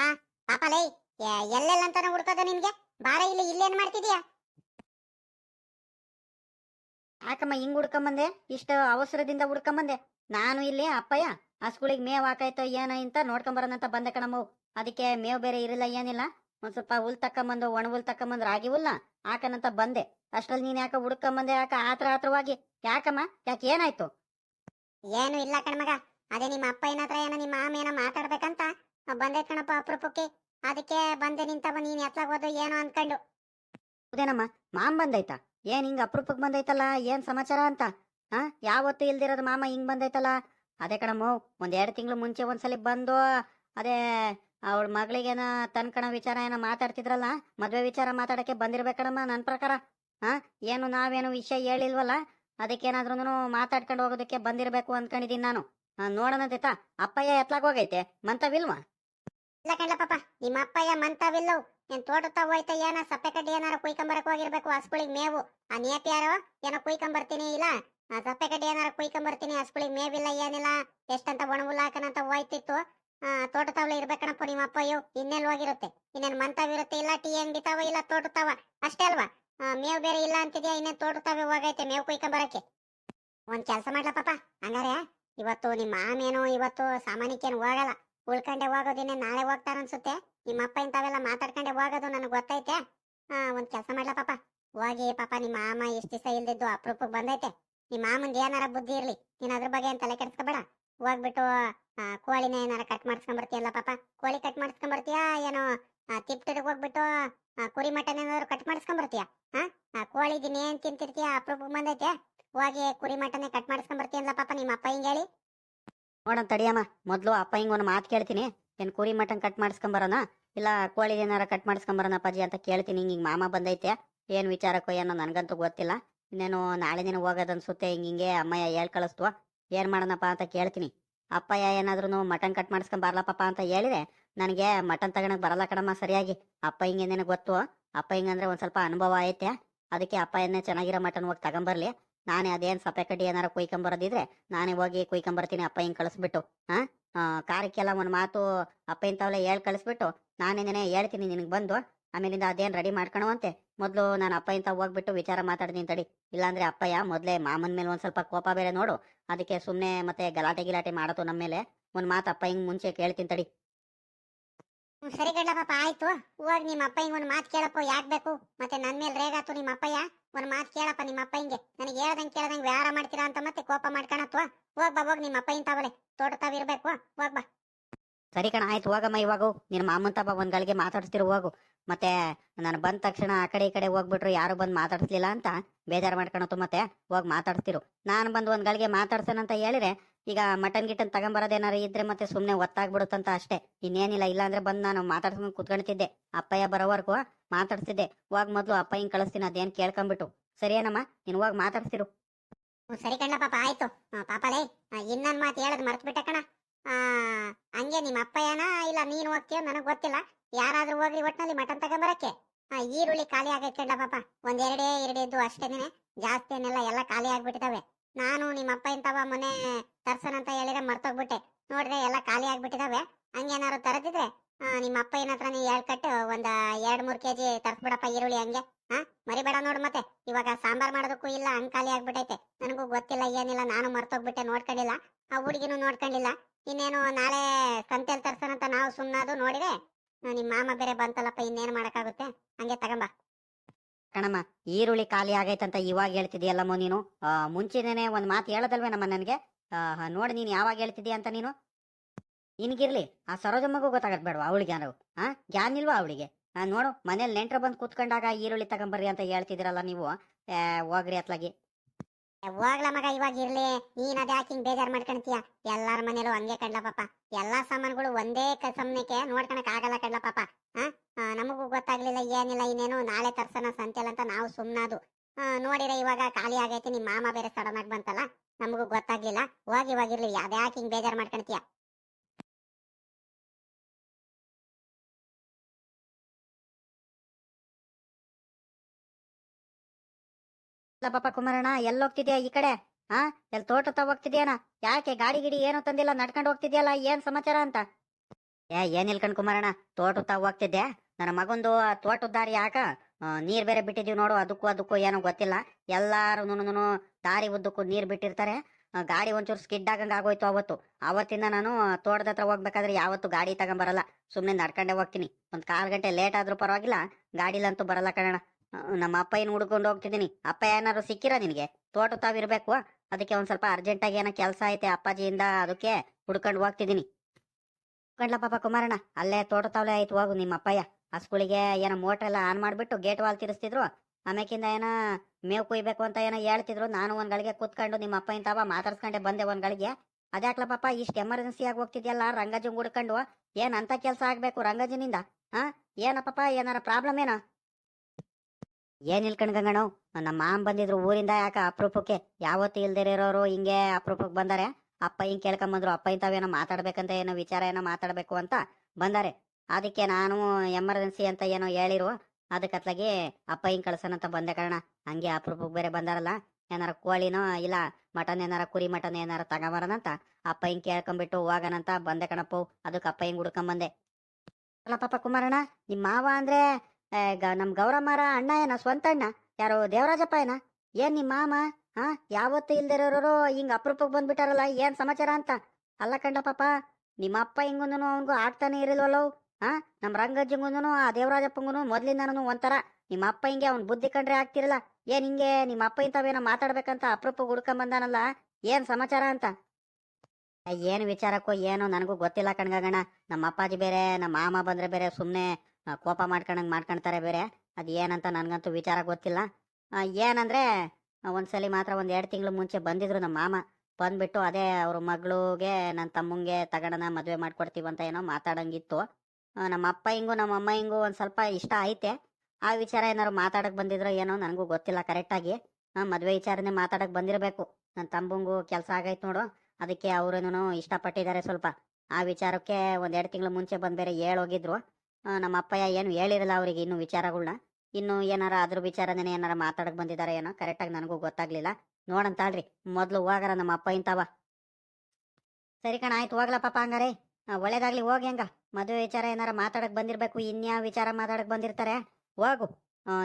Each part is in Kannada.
ಹಾ ಪಾಪಲೇ ಎಲ್ಲೆಲ್ಲ ಅಂತಾನೆ ಹುಡ್ಕೋದು ನಿನ್ಗೆ? ಬಾರ ಇಲ್ಲಿ ಇಲ್ಲೇನ್ ಮಾಡ್ತಿದ್ಯಾ? ಯಾಕಮ್ಮ ಹಿಂಗ್ ಹುಡ್ಕೊಂಬಂದೆ? ಇಷ್ಟ ಅವಸರದಿಂದ ಹುಡ್ಕೊಂಬಂದೆ? ನಾನು ಇಲ್ಲಿ ಅಪ್ಪಯ್ಯ ಆ ಸ್ಕೂಲಿಗೆ ಮೇವ್ ಹಾಕಾಯ್ತೋ ಏನೋ ಅಂತ ನೋಡ್ಕೊಂಬರೋಣಂತ ಬಂದೆ ಕಣಮ್ಮ ಅದಕ್ಕೆ ಮೇವ್ ಬೇರೆ ಇರಲಿಲ್ಲ ಏನಿಲ್ಲ. ಒಂದ್ ಸ್ವಲ್ಪ ಹುಲ್ ತಕೊಂಬಂದು ಒಣ ಹುಲ್ ತಕೊಂಬಂದು ರಾಗಿ ಹುಲ್ಲ ಹಾಕನಂತ ಬಂದೆ. ಅಷ್ಟ್ರಲ್ಲಿ ನೀನ್ ಯಾಕ ಹುಡ್ಕೊಂಬಂದೆ ಯಾಕ ಆತ್ರ ಆತ್ರವಾಗಿ ಯಾಕಮ್ಮ? ಯಾಕೆ ಏನಾಯ್ತು? ಏನು ಇಲ್ಲ ಕಣ್ಮಗ ಅದೇ ನಿಮ್ಮ ಅಪ್ಪ ಏನತ್ರ ಏನೋ ನಿಮ್ಮ ಮಾಮ ಏನೋ ಮಾತಾಡ್ಬೇಕಂತ. ಬಂದೆ ಕಣಪ್ಪ ಅಪರೂಪಕ್ಕೆ. ಅದಕ್ಕೆ ಬಂದೆ ನಿಂತವ ನೀನ್ ಎತ್ಲಾಗ ಹೋದ ಏನೋ ಅನ್ಕೊಂಡು. ಹೌದೇನಮ್ಮ, ಮಾಮ್ ಬಂದೈತ? ಏನ್ ಹಿಂಗ ಅಪರೂಪಕ್ ಬಂದೈತಲ್ಲ, ಏನ್ ಸಮಾಚಾರ ಅಂತ? ಹಾ, ಯಾವತ್ತು ಇಲ್ದಿರೋದು ಮಾಮ ಹಿಂಗ್ ಬಂದೈತಲ್ಲ? ಅದೇ ಕಣಮ್ಮ, ಒಂದ್ ಎರಡು ತಿಂಗಳು ಮುಂಚೆ ಒಂದ್ಸಲಿ ಬಂದು, ಅದೇ ಅವಳ ಮಗಳಿಗೇನ ತನ್ ಕಣ ವಿಚಾರ ಏನೋ ಮಾತಾಡ್ತಿದ್ರಲ್ಲ, ಮದ್ವೆ ವಿಚಾರ ಮಾತಾಡಕ್ಕೆ ಬಂದಿರ್ಬೇಕಣಮ್ಮ ನನ್ ಪ್ರಕಾರ. ಹಾ, ಏನು ನಾವೇನು ವಿಷಯ ಹೇಳಿಲ್ವಲ್ಲ ಅದಕ್ಕೇನಾದ್ರೂ ಮಾತಾಡ್ಕೊಂಡು ಹೋಗೋದಕ್ಕೆ ಬಂದಿರ್ಬೇಕು ಅನ್ಕೊಂಡಿದೀನಿ ನಾನು. ನೋಡೋಣ ದಿತಾ ಅಪ್ಪಯ್ಯ ಎತ್ಲಾಗ ಹೋಗೈತೆ. ಮಂತವಿಲ್ವಾ? ಇಲ್ಲ ಕಣ್ಲ ಪಾಪ. ನಿಮ್ಮ ಅಪ್ಪಯ್ಯ ಮಂತಾವಿಲ್ಲೋ. ಏನ್ ತೋಟದ ಹೋಯ್ತ ಏನ? ಸಪ್ಪೆ ಕಡ್ಡಿ ಏನಾರ ಕುಯ್ಕೊಂಬರಕ್ ಹೋಗಿರ್ಬೇಕು ಹಸ್ಗುಳಿಗ್ ಮೇವು. ಆ ನೇಪಿ ಯಾರೋ? ಏನೋ ಕುಯ್ಕೊಂಬರ್ತೀನಿ ಇಲ್ಲ. ಆ ಸಪ್ಪೆ ಕಡ್ಡಿ ಏನಾರ ಕುಯ್ಕೊಂಬರ್ತೀನಿ ಹಸ್ಗುಳಿಗ್ ಮೇವಿಲ್ಲ ಏನಿಲ್ಲ. ಎಷ್ಟಂತ ಒಣಗುಲ್ಲ ಹಾಕನಂತ ಹೋಯ್ತಿತ್ತು. ಆ ತೋಟ ತಾವಲೆ ಇರ್ಬೇಕಣಪ್ಪ ನಿಮ್ಮ ಅಪ್ಪಯ್ಯು. ಇನ್ನೆಲ್ ಹೋಗಿರುತ್ತೆ. ಇನ್ನೇನ್ ಮಂತವಿರುತ್ತೆ ಇಲ್ಲ, ಟೀ ಅಂಗಡಿ ತಾವ ಇಲ್ಲ ತೋಟ ತಾವ ಅಷ್ಟೇ ಅಲ್ವಾ? ಮೇವ್ ಬೇರೆ ಇಲ್ಲ ಅಂತಿದ್ಯಾ? ಇನ್ನೇನ್ ತೋಟ ತಾವೇ ಹೋಗೈತೆ ಮೇವ್ ಕುಯ್ಕೊಂಬರಕ್ಕೆ. ಒಂದ್ ಕೆಲ್ಸ ಮಾಡ್ಲಾ ಪಾಪ. ಹಂಗಾರೆ? ಇವತ್ತು ನಿಮ್ಮ ಮಾಮೇನು ಇವತ್ತು ಸಾಮಾನ್ಯಕ್ಕೇನು ಹೋಗಲ್ಲ. ಉಳ್ಕಂಡೆ ಹೋಗೋದಿನ್ನೇ ನಾಳೆ ಹೋಗ್ತಾರ ಅನ್ಸುತ್ತೆ. ನಿಮ್ಮ ಅಪ್ಪ ಇಂಥವೆಲ್ಲ ಮಾತಾಡ್ಕೊಂಡೆ ಹೋಗೋದು ನನಗೆ ಗೊತ್ತೈತೆ. ಹಾ ಒಂದು ಕೆಲಸ ಮಾಡ್ಲಾ ಪಾಪ. ಹೋಗಿ ಪಾಪ ನಿಮ್ಮ ಮಾಮ ಎಷ್ಟು ದಿವಸ ಇಲ್ದಿದ್ದು ಅಪರೂಪಕ್ಕೆ ಬಂದೈತೆ. ನಿಮ್ಮ ಮಾಮಂದು ಏನಾರ ಬುದ್ಧಿ ಇರಲಿ. ನೀನು ಅದ್ರ ಬಗ್ಗೆ ಏನು ತಲೆ ಕೆಡಿಸ್ಕೊಬೇಡ. ಹೋಗ್ಬಿಟ್ಟು ಕೋಳಿನ ಏನಾರ ಕಟ್ ಮಾಡಿಸ್ಕೊಂಬರ್ತೀಯಲ್ಲ ಪಾಪ. ಕೋಳಿ ಕಟ್ ಮಾಡಿಸ್ಕೊಂಬರ್ತೀಯಾ, ಏನೋ ತಿಪ್ಟಿಗೆ ಹೋಗ್ಬಿಟ್ಟು ಕುರಿ ಮಟನ್ ಏನಾದ್ರು ಕಟ್ ಮಾಡಿಸ್ಕೊಂಬರ್ತೀಯಾ? ಕೋಳಿ ದಿನ ಏನ್ ತಿಂತಿರ್ತೀಯ ಅಪರೂಪಕ್ಕೆ ಬಂದೈತೆ. ಹೋಗಿ ಕುರಿ ಮಟನ್ ಕಟ್ ಮಾಡಿಸ್ಕೊಂಬರ್ತೀಯಲ್ಲ ಪಾಪ ನಿಮ್ಮ ಅಪ್ಪ ಹಿಂಗ್ ಹೇಳಿ. ನೋಡೋಣ ತಡಿಯಮ್ಮ ಮೊದ್ಲು ಅಪ್ಪ ಹಿಂಗ್ ಒಂದು ಮಾತು ಕೇಳ್ತೀನಿ. ಏನ್ ಕುರಿ ಮಟನ್ ಕಟ್ ಮಾಡಿಸ್ಕೊಂಬರೋಣ ಇಲ್ಲ ಕೋಳಿ ಏನಾರ ಕಟ್ ಮಾಡಿಸ್ಕೊಂಬರೋಣ ಅಪ್ಪಾಜಿ ಅಂತ ಕೇಳ್ತೀನಿ. ಹಿಂಗ್ ಹಿಂಗ್ ಮಾಮ ಬಂದೈತೆ. ಏನ್ ವಿಚಾರಕ್ಕೋ ಏನೋ ನನಗಂತೂ ಗೊತ್ತಿಲ್ಲ. ಇನ್ನೇನು ನಾಳೆ ದಿನ ಹೋಗೋದನ್ಸುತ್ತೆ ಹಿಂಗ್ ಹಿಂಗೆ ಅಮ್ಮಯ್ಯ ಹೇಳ್ ಕಳಿಸ್ತು. ಏನ್ ಮಾಡೋಣಪ್ಪ ಅಂತ ಕೇಳ್ತೀನಿ. ಅಪ್ಪಯ್ಯ ಏನಾದ್ರೂ ಮಟನ್ ಕಟ್ ಮಾಡಿಸ್ಕೊಂಡ್ ಬರ್ಲಪ್ಪ ಅಂತ ಹೇಳಿದೆ ನನಗೆ ಮಟನ್ ತಗೊಳಕ್ ಬರಲ್ಲ ಕಣಮ್ಮ ಸರಿಯಾಗಿ. ಅಪ್ಪ ಹಿಂಗೇನೇನೋ ಗೊತ್ತು. ಅಪ್ಪ ಹಿಂಗಂದ್ರೆ ಒಂದ್ ಸ್ವಲ್ಪ ಅನುಭವ ಐತೆ. ಅದಕ್ಕೆ ಅಪ್ಪ ಏನೇ ಚೆನ್ನಾಗಿರೋ ಮಟನ್ ಹೋಗಿ ತಗೊಂಬರ್ಲಿ. ನಾನೇ ಅದೇನ್ ಸಪೆ ಕಡ್ಡಿ ಏನಾರ ಕುಯ್ಕೊಂಬರೋದಿದ್ರೆ ನಾನೇ ಹೋಗಿ ಕುಯ್ಕೊಂಬರ್ತೀನಿ ಅಪ್ಪ ಹಿಂಗೆ ಕಳಿಸ್ಬಿಟ್ಟು. ಹಾ ಆ, ಕಾರ್ಯಕ್ಕೆಲ್ಲ ಒಂದು ಮಾತು ಅಪ್ಪ ಇಂಥವೆಲ್ಲ ಹೇಳಿ ಕಳಿಸ್ಬಿಟ್ಟು ನಾನೇನೇ ಹೇಳ್ತೀನಿ ನಿನಗೆ ಬಂದು. ಆಮೇಲಿಂದ ಅದೇನ್ ರೆಡಿ ಮಾಡ್ಕೊಳುವಂತೆ ಮೊದಲು ನಾನು ಅಪ್ಪ ಇಂತ ಹೋಗ್ಬಿಟ್ಟು ವಿಚಾರ ಮಾತಾಡ್ತೀನಿ ತಡಿ. ಇಲ್ಲಾಂದ್ರೆ ಅಪ್ಪಯ್ಯ ಮೊದಲೇ ಮಾಮನ ಮೇಲೆ ಒಂದ್ ಸ್ವಲ್ಪ ಕೋಪ ಬೇರೆ ನೋಡು. ಅದಕ್ಕೆ ಸುಮ್ಮನೆ ಮತ್ತೆ ಗಲಾಟೆ ಗಿಲಾಟೆ ಮಾಡೋದು ನಮ್ಮ ಮೇಲೆ. ಒಂದ್ ಮಾತು ಅಪ್ಪ ಹಿಂಗ್ ಮುಂಚೆ ಕೇಳ್ತೀನಿ ತಡಿ. ಸರಿ ಗಡ್ಲ ಆಯ್ತು. ಹೋಗ್ ನಿಮ್ಮ ಅಪ್ಪ ಹಿಂಗ್ ಒಂದ್ ಮಾತು ಕೇಳಪ್ಪ. ಯಾಕ್ ಬೇಕು? ಮತ್ತೆ ನನ್ ಮೇಲೆ ರೇಗಾತು ನಿಮ್ಮ ಅಪ್ಪಯ್ಯ? ಒಂದ್ ಮಾತ್ ಕೇಳಪ್ಪ ನಿಮ್ಮ ಅಪ್ಪ ಹಿಂಗೆ ನನಗೆ ಹೇಳದಂಗ್ ಕೇಳದಂಗ್ ವ್ಯಾರ ಮಾಡ್ತೀರಾ ಅಂತ ಮತ್ತೆ ಕೋಪ ಮಾಡ್ಕೊಳತ್ವ ಹೋಗ್ ಬಾ, ಹೋಗ್ ನಿಮ್ಮ ಅಪ್ಪ ಇಂತಾವಲೆ ತೋಟ ತಾವ್ ಇರ್ಬೇಕು. ಹೋಗ್ ಬಾ. ಸರಿ ಕಣ, ಆಯ್ತು, ಹೋಗಮ್ಮ ಇವಾಗ. ನಿನ್ನ ಮಾಮನ್ ತಪ್ಪ ಒಂದ್ ಗಳಿಗೆ ಮಾತಾಡ್ಸ್ತಿರು, ಹೋಗು. ಮತ್ತೆ ನಾನು ಬಂದ ತಕ್ಷಣ ಆ ಕಡೆ ಈ ಕಡೆ ಹೋಗ್ಬಿಟ್ರು, ಯಾರು ಬಂದು ಮಾತಾಡಿಸ್ಲಿಲ್ಲ ಅಂತ ಬೇಜಾರು ಮಾಡ್ಕೊಳತು ಮತ್ತೆ ಹೋಗಿ ಮಾತಾಡ್ತಿರು ನಾನು ಬಂದು ಒಂದ್ ಗಳಿಗೆ ಮಾತಾಡ್ಸೇನಂತ ಹೇಳಿದ್ರೆ, ಈಗ ಮಟನ್ ಗಿಟನ್ ತಗೊಂಬರೋದೇನಾರ ಇದ್ರೆ ಮತ್ತೆ ಸುಮ್ನೆ ಒತ್ತಾಗ್ಬಿಡುತ್ತಂತ ಅಷ್ಟೇ. ಇನ್ನೇನಿಲ್ಲ ಇಲ್ಲ ಅಂದ್ರೆ ಬಂದು ನಾನು ಮಾತಾಡ್ಸ್ಕೊಂಡು ಕುತ್ಕೊಳ್ತಿದ್ದೆ ಅಪ್ಪಯ್ಯ ಬರೋವರೆಗೂ ಮಾತಾಡ್ತಿದ್ದೆ ಹೋಗ್ ಮೊದ್ಲು ಅಪ್ಪ ಕಳಿಸ್ತೀನಿ, ಅದೇನ್ ಕೇಳ್ಕೊಂಬಿಟ್ಟು ಸರಿಯೇನಮ್ಮ, ನೀನ್ ಹೋಗಿ ಮಾತಾಡ್ಸಿರು ಸರಿ ಕಣ್ಣ ಪಾಪ ಆಯ್ತು. ಪಾಪಲೇ ಇನ್ನೊಂದ್ ಮಾತು ಹೇಳದ್ ಮರ್ತ್ ಬಿಟ್ಟೆ ಕಣ ಹಂಗೆ ನಿಮ್ಮ ಅಪ್ಪಯ್ಯನ, ಇಲ್ಲ ನೀನ್ ಹೋಗ್ತೀಯ ನನಗ್ ಗೊತ್ತಿಲ್ಲ. ಯಾರಾದ್ರೂ ಹೋಗ್ರಿ ಒಟ್ನಲ್ಲಿ ಮಟನ್ ತಗೊಂಬರಕ್ಕೆ. ಈರುಳ್ಳಿ ಖಾಲಿ ಆಗೈತೆ ಕಣ್ಣ ಪಾಪ. ಒಂದ್ ಎರಡೇ ಎರಡೇ ಇದ್ದು ಅಷ್ಟೇನೆ ಜಾಸ್ತಿ ಏನೆಲ್ಲ ಎಲ್ಲ ಖಾಲಿ ಆಗ್ಬಿಟ್ಟಿದಾವೆ. ನಾನು ನಿಮ್ಮ ಅಪ್ಪ ಇಂತವ ಮೊನ್ನೆ ತರ್ಸನ್ ಅಂತ ಹೇಳಿದ್ರೆ ಮರ್ತೋಗ್ಬಿಟ್ಟೆ. ನೋಡಿದ್ರೆ ಎಲ್ಲ ಖಾಲಿ ಆಗ್ಬಿಟ್ಟಿದಾವೆ. ಹಂಗೇನಾದ್ರು ತರದಿದ್ರೆ ನಿಮ್ಮ ಅಪ್ಪ ಏನತ್ರ ನೀ ಹೇಳ್ಕಟ್ಟು ಒಂದ್ ಎರಡ್, ಮೂರ್ ಕೆಜಿ ತರ್ಸ್ಬಿಡಪ್ಪ ಈರುಳ್ಳಿ ಹಂಗೆ. ಹಾ ಮರಿಬೇಡ ನೋಡು ಮತ್ತೆ. ಇವಾಗ ಸಾಂಬಾರ್ ಮಾಡೋದಕ್ಕೂ ಇಲ್ಲ, ಹಂಗ್ ಖಾಲಿ ಆಗ್ಬಿಟ್ಟೈತೆ. ನನಗೂ ಗೊತ್ತಿಲ್ಲ, ಏನಿಲ್ಲ, ನಾನು ಮರ್ತೋಗ್ಬಿಟ್ಟೆ ನೋಡ್ಕೊಂಡಿಲ್ಲ. ಆ ಹುಡುಗಿನೂ ನೋಡ್ಕೊಂಡಿಲ್ಲ. ಇನ್ನೇನು ನಾಳೆ ಸಂತೆಲ್ ತರ್ಸನಂತ ನಾವು ಸುಮ್ಮನಾದು ನೋಡಿದೆ ನಿಮ್ ಮಾಮ ಬೇರೆ ಬಂತಲ್ಲಪ್ಪ ಇನ್ನೇನು ಮಾಡಕ್ಕಾಗುತ್ತೆ? ಹಂಗೆ ತಗೊಂಬ. ಕಣಮ್ಮ ಈರುಳ್ಳಿ ಖಾಲಿ ಆಗೈತಂತ ಇವಾಗ ಹೇಳ್ತಿದ್ಯಲ್ಲಮ್ಮ ನೀನು? ಆ, ಮುಂಚೆನೇನೆ ಒಂದ್ ಮಾತು ಹೇಳದಲ್ವೇ ನಮ್ಮ ನನಗೆ ನೋಡಿ ನೀನು ಯಾವಾಗ ಹೇಳ್ತಿದ್ಯಾ ಅಂತ ನೀನು? ನಿನ್ಗಿರ್ಲಿ ಆ ಸರೋಜಮ್ಮಗೂ ಗೊತ್ತಾಗತ್ ಬೇಡವಾ ಅವಳಿಗೆ ಯಾರು? ಹಾ ಜ್ಞಾನ ಇಲ್ವಾ ಅವಳಿಗೆ ನೋಡು ಮನೇಲಿ ನೆಂಟ್ರು ಬಂದು ಕೂತ್ಕೊಂಡಾಗ ಈರುಳ್ಳಿ ತಗೊಂಬರ್ರಿ ಅಂತ ಹೇಳ್ತಿದಿರಲ್ಲ ನೀವು? ಹೋಗ್ರಿ ಅತ್ಲಾಗಿ. ಹೋಗ್ಲ ಮಗ ಇವಾಗ ಇರ್ಲಿ ನೀನ್ ಅದ್ಯಾಕೆ ಹಿಂಗ್ ಬೇಜಾರ್ ಮಾಡ್ಕೊಂತೀಯ? ಎಲ್ಲಾರ ಮನೇಲೂ ಹಂಗೆ ಕಡ್ಲ ಪಾಪ. ಎಲ್ಲಾ ಸಾಮಾನುಗಳು ಒಂದೇ ಸಮಯಕ್ಕೆ ನೋಡ್ಕೊಳಕ್ ಆಗಲ್ಲ ಕಡ್ಲ ಪಾಪ. ಆ, ನಮಗೂ ಗೊತ್ತಾಗ್ಲಿಲ್ಲ ಏನಿಲ್ಲ ಇನ್ನೇನು ನಾಳೆ ತರ್ಸೋಣ ಸಂತೆಲ್ಲ ಅಂತ ನಾವು ಸುಮ್ನಾದು. ನೋಡಿರ ಇವಾಗ ಖಾಲಿ ಆಗೈತಿ ನಿಮ್ ಮಾಮ ಬೇರೆ ಸಡನ್ ಆಗಿ ಬಂತಲ್ಲ? ನಮಗೂ ಗೊತ್ತಾಗ್ಲಿಲ್ಲ. ಹೋಗಿ ಇವಾಗ ಇರ್ಲಿ ಅದೇ ಹಾಕಿಂಗ್ ಬೇಜಾರ್ ಮಾಡ್ಕೊಂತೀಯ? ಇಲ್ಲ ಪಾಪ ಕುಮಾರಣ್ಣ, ಎಲ್ಲಿ ಹೋಗ್ತಿದ್ಯಾ ಈ ಕಡೆ? ಹಾ ಎಲ್ಲಿ ತೋಟ ಹೋಗ್ತಿದ್ಯಾನ? ಯಾಕೆ ಗಾಡಿ ಗಿಡಿ ಏನು ತಂದಿಲ್ಲ, ನಡ್ಕೊಂಡು ಹೋಗ್ತಿದ್ಯಲ್ಲ, ಏನ್ ಸಮಾಚಾರ ಅಂತ? ಏ ಏನ್ ಇಲ್ಕಂಡ್ ಕುಮಾರಣ್ಣ ತೋಟದ ಹೋಗ್ತಿದ್ದೆ. ನನ್ನ ಮಗಂದು ತೋಟದ ದಾರಿ ಯಾಕ ನೀರ್ ಬೇರೆ ಬಿಟ್ಟಿದೀವಿ ನೋಡು, ಅದಕ್ಕೂ ಅದಕ್ಕೂ ಏನೋ ಗೊತ್ತಿಲ್ಲ. ಎಲ್ಲಾರು ದಾರಿ ಉದ್ದಕ್ಕೂ ನೀರ್ ಬಿಟ್ಟಿರ್ತಾರೆ. ಗಾಡಿ ಒಂಚೂರು ಸ್ಕಿಡ್ ಆಗಂಗ ಆಗೋಯ್ತು ಅವತ್ತು ಅವತ್ತಿಂದ ನಾನು ತೋಟದ ಹತ್ರ ಹೋಗ್ಬೇಕಾದ್ರೆ ಯಾವತ್ತು ಗಾಡಿ ತಗೊಂಡ್ ಬರಲ್ಲ ಸುಮ್ನೆ ನಡ್ಕೊಂಡೆ ಹೋಗ್ತೀನಿ. ಒಂದ್ ಕಾಲ್ ಗಂಟೆ ಲೇಟ್ ಆದ್ರೂ ಪರವಾಗಿಲ್ಲ, ಗಾಡಿಲಂತೂ ಬರಲ್ಲ ಕಣಣ್ಣ. ನಮ್ಮ ಅಪ್ಪ ಏನು ಹುಡ್ಕೊಂಡು ಹೋಗ್ತಿದ್ದೀನಿ? ಅಪ್ಪ ಏನಾದ್ರು ಸಿಕ್ಕಿರ ನಿನಗೆ? ತೋಟ ತಾವಿರ್ಬೇಕು ಅದಕ್ಕೆ ಒಂದ್ ಸ್ವಲ್ಪ ಅರ್ಜೆಂಟಾಗಿ ಏನೋ ಕೆಲಸ ಐತೆ ಅಪ್ಪಾಜಿಯಿಂದ ಅದಕ್ಕೆ ಹುಡ್ಕೊಂಡು ಹೋಗ್ತಿದ್ದೀನಿ. ಕಂಡ್ಲ ಪಾಪ ಕುಮಾರಣ್ಣ? ಅಲ್ಲೇ ತೋಟ ತಾವಲೆ ಆಯ್ತು, ಹೋಗು ನಿಮ್ಮ ಅಪ್ಪಯ್ಯ. ಆ ಸ್ಕೂಲಿಗೆ ಏನೋ ಮೋಟರ್ ಎಲ್ಲ ಆನ್ ಮಾಡಿಬಿಟ್ಟು ಗೇಟ್ ವಾಲ್ ತಿರ್ಸ್ತಿದ್ರು. ಆಮೇಕಿಂದ ಏನೋ ಮೇವು ಕುಯ್ಬೇಕು ಅಂತ ಏನೋ ಹೇಳ್ತಿದ್ರು. ನಾನು ಒಂದು ಗಳಿಗೆ ಕೂತ್ಕೊಂಡು ನಿಮ್ಮ ಅಪ್ಪ ಇಂತಾವ ಮಾತಾಡ್ಸ್ಕೊಂಡೆ ಬಂದೆ ಒಂದ್ ಗಳಿಗೆ. ಅದ್ಯಾಕ್ಲ ಪಾಪ ಇಷ್ಟು ಎಮರ್ಜೆನ್ಸಿ ಆಗಿ ಹೋಗ್ತಿದ್ಯಲ್ಲ ರಂಗಜ್ಜಂಗ್ ಹುಡ್ಕೊಂಡು. ಏನ್ ಅಂತ ಕೆಲಸ ಆಗ್ಬೇಕು ರಂಗಜಿನಿಂದ ಹಾ? ಏನಪ್ಪ ಏನಾರ ಪ್ರಾಬ್ಲಮ್ ಏನೋ? ಏನ್ ಇಲ್ಕಣ್ಗಂಗಣವ್ ನಮ್ಮ ಮಾಮ್ ಬಂದಿದ್ರು ಊರಿಂದ, ಯಾಕ ಅಪರೂಪಕ್ಕೆ ಯಾವತ್ತು ಇಲ್ದಿರೋರು ಹಿಂಗೆ ಅಪರೂಪಕ್ಕೆ ಬಂದಾರೆ? ಅಪ್ಪ ಹಿಂಗ್ ಕೇಳ್ಕೊಂಬಂದ್ರು, ಅಪ್ಪ ಇಂತಾವೇನೋ ಮಾತಾಡ್ಬೇಕಂತ ಏನೋ ವಿಚಾರ ಏನೋ ಮಾತಾಡ್ಬೇಕು ಅಂತ ಬಂದಾರೆ. ಅದಕ್ಕೆ ನಾನು ಎಮರ್ಜೆನ್ಸಿ ಅಂತ ಏನೋ ಹೇಳಿರು. ಅದಕ್ಕತ್ಲಾಗಿ ಅಪ್ಪ ಹಿಂಗ್ ಅಂತ ಬಂದೆ ಕಾರಣ ಹಂಗೆ ಅಪರೂಪಕ್ಕೆ ಬೇರೆ ಬಂದಾರಲ್ಲ, ಏನಾರ ಕೋಳಿನೋ ಇಲ್ಲ ಮಟನ್ ಏನಾರ, ಕುರಿ ಮಟನ್ ಏನಾರ ತಗೊಂಬರನಂತ ಅಪ್ಪ ಹಿಂಗ್ ಕೇಳ್ಕೊಂಬಿಟ್ಟು ಹೋಗನಂತ ಬಂದೆ ಕಣಪ್ಪ. ಅದಕ್ಕೆ ಅಪ್ಪ ಹಿಂಗ್ ಹುಡ್ಕೊಂಬಂದೆ. ಅಲ್ಲ ಪಾಪ ಕುಮಾರಣ್ಣ, ನಿಮ್ ಮಾವ ಅಂದ್ರೆ ಆ, ಗ- ನಮ್ ಗೌರಮ್ಮರ ಅಣ್ಣ ಏನ ಸ್ವಂತ ಅಣ್ಣ? ಯಾರು ದೇವರಾಜಪ್ಪ ಏನ? ಏನ್ ನಿಮ್ಮ ಮಾಮ? ಹಾ ಯಾವತ್ತು ಇಲ್ದಿರೋರು ಹಿಂಗ ಅಪರೂಪಕ್ಕೆ ಬಂದ್ಬಿಟ್ಟಾರಲ್ಲ ಏನ್ ಸಮಾಚಾರ ಅಂತ? ಅಲ್ಲ ಕಂಡ ಪಾಪ ನಿಮ್ಮ ಅಪ್ಪ ಹಿಂಗೊಂದು ಅವನ್ಗೂ ಆಗ್ತಾನೆ ಇರಲ್ವಲ್ಲವ್ ಹಾ ನಮ್ ರಂಗಜ್ಜಂಗುನು ಆ ದೇವರಾಜಪ್ಪಂಗುನು ಮೊದ್ಲಿಂದನೂ ಒಂಥರ. ನಿಮ್ಮ ಅಪ್ಪ ಹಿಂಗೆ ಅವ್ನ ಬುದ್ಧಿ ಕಂಡ್ರೆ ಆಗ್ತಿರಲ್ಲ ಏನ್ ಹಿಂಗೆ ನಿಮ್ಮ ಅಪ್ಪ ಇಂಥವೇನೋ ಮಾತಾಡ್ಬೇಕಂತ ಅಪರೂಪ ಹುಡ್ಕೊಂಡ್ ಬಂದಾನಲ್ಲ ಏನ್ ಸಮಾಚಾರ ಅಂತ? ಏನು ಏನ್ ವಿಚಾರಕ್ಕೋ ಏನೋ ನನಗೂ ಗೊತ್ತಿಲ್ಲ ಕಣ್ಗಣ ನಮ್ಮ ಅಪ್ಪಾಜಿ ಬೇರೆ ನಮ್ಮ ಮಾಮ ಬಂದ್ರೆ ಬೇರೆ ಸುಮ್ನೆ ಆ, ಕೋಪ ಮಾಡ್ಕೊಂಡಂಗ್ ಮಾಡ್ಕೊಂತಾರೆ ಬೇರೆ. ಅದ್ ಏನಂತ ನನಗಂತೂ ವಿಚಾರ ಗೊತ್ತಿಲ್ಲ. ಏನಂದ್ರೆ ಒಂದ್ಸಲಿ ಮಾತ್ರ ಒಂದ್ ಎರಡು ತಿಂಗಳು ಮುಂಚೆ ಬಂದಿದ್ರು ನಮ್ಮ ಮಾಮ. ಬಂದ್ಬಿಟ್ಟು ಅದೇ ಅವ್ರ ಮಗಳಿಗೆ ನನ್ನ ತಮ್ಮಂಗೆ ತಗೋಣ ಮದುವೆ ಮಾಡ್ಕೊಡ್ತೀವಿ ಅಂತ ಏನೋ ಮಾತಾಡಂಗಿತ್ತು. ನಮ್ಮ ಅಪ್ಪ ಹಿಂಗು ನಮ್ಮ ಅಮ್ಮ ಹಿಂಗು ಒಂದ್ ಸ್ವಲ್ಪ ಇಷ್ಟ ಐತೆ. ಆ ವಿಚಾರ ಏನಾರು ಮಾತಾಡಕ್ ಬಂದಿದ್ರೋ ಏನೋ ನನಗೂ ಗೊತ್ತಿಲ್ಲ ಕರೆಕ್ಟಾಗಿ. ಮದ್ವೆ ವಿಚಾರನೆ ಮಾತಾಡಕ್ ಬಂದಿರಬೇಕು. ನನ್ನ ತಮ್ಮಂಗೂ ಕೆಲಸ ಆಗೈತೆ ನೋಡು. ಅದಕ್ಕೆ ಅವ್ರೇನು ಇಷ್ಟಪಟ್ಟಿದ್ದಾರೆ ಸ್ವಲ್ಪ. ಆ ವಿಚಾರಕ್ಕೆ ಒಂದೆರಡು ತಿಂಗಳು ಮುಂಚೆ ಬಂದ್ ಬೇರೆ ಹೇಳೋಗಿದ್ರು ನಮ್ಮ ಅಪ್ಪಯ್ಯ ಏನು ಹೇಳಿರಲ್ಲ ಅವರಿಗೆ ಇನ್ನು ವಿಚಾರಗಳನ್ನ ಇನ್ನು ಏನಾರ ಅದ್ರ ವಿಚಾರನೇ ಏನಾರ ಮಾತಾಡಕ್ ಬಂದಿದಾರೆ ಏನೋ ಕರೆಕ್ಟಾಗಿ ನನಗೂ ಗೊತ್ತಾಗ್ಲಿಲ್ಲ. ನೋಡಂತಾಳ್ರಿ ಮೊದ್ಲು ಹೋಗಾರ ನಮ್ಮ ಅಪ್ಪ ಇಂತವ ಸರಿ ಕಣ, ಆಯ್ತು, ಹೋಗ್ಲ ಪಾಪ ಹಂಗಾರೆ. ಒಳ್ಳೇದಾಗ್ಲಿ, ಹೋಗಿ ಹೆಂಗ. ಮದುವೆ ವಿಚಾರ ಏನಾರ ಮಾತಾಡಕ್ ಬಂದಿರ್ಬೇಕು ಇನ್ಯಾವ ವಿಚಾರ ಮಾತಾಡಕ್ ಬಂದಿರ್ತಾರೆ. ಹೋಗು.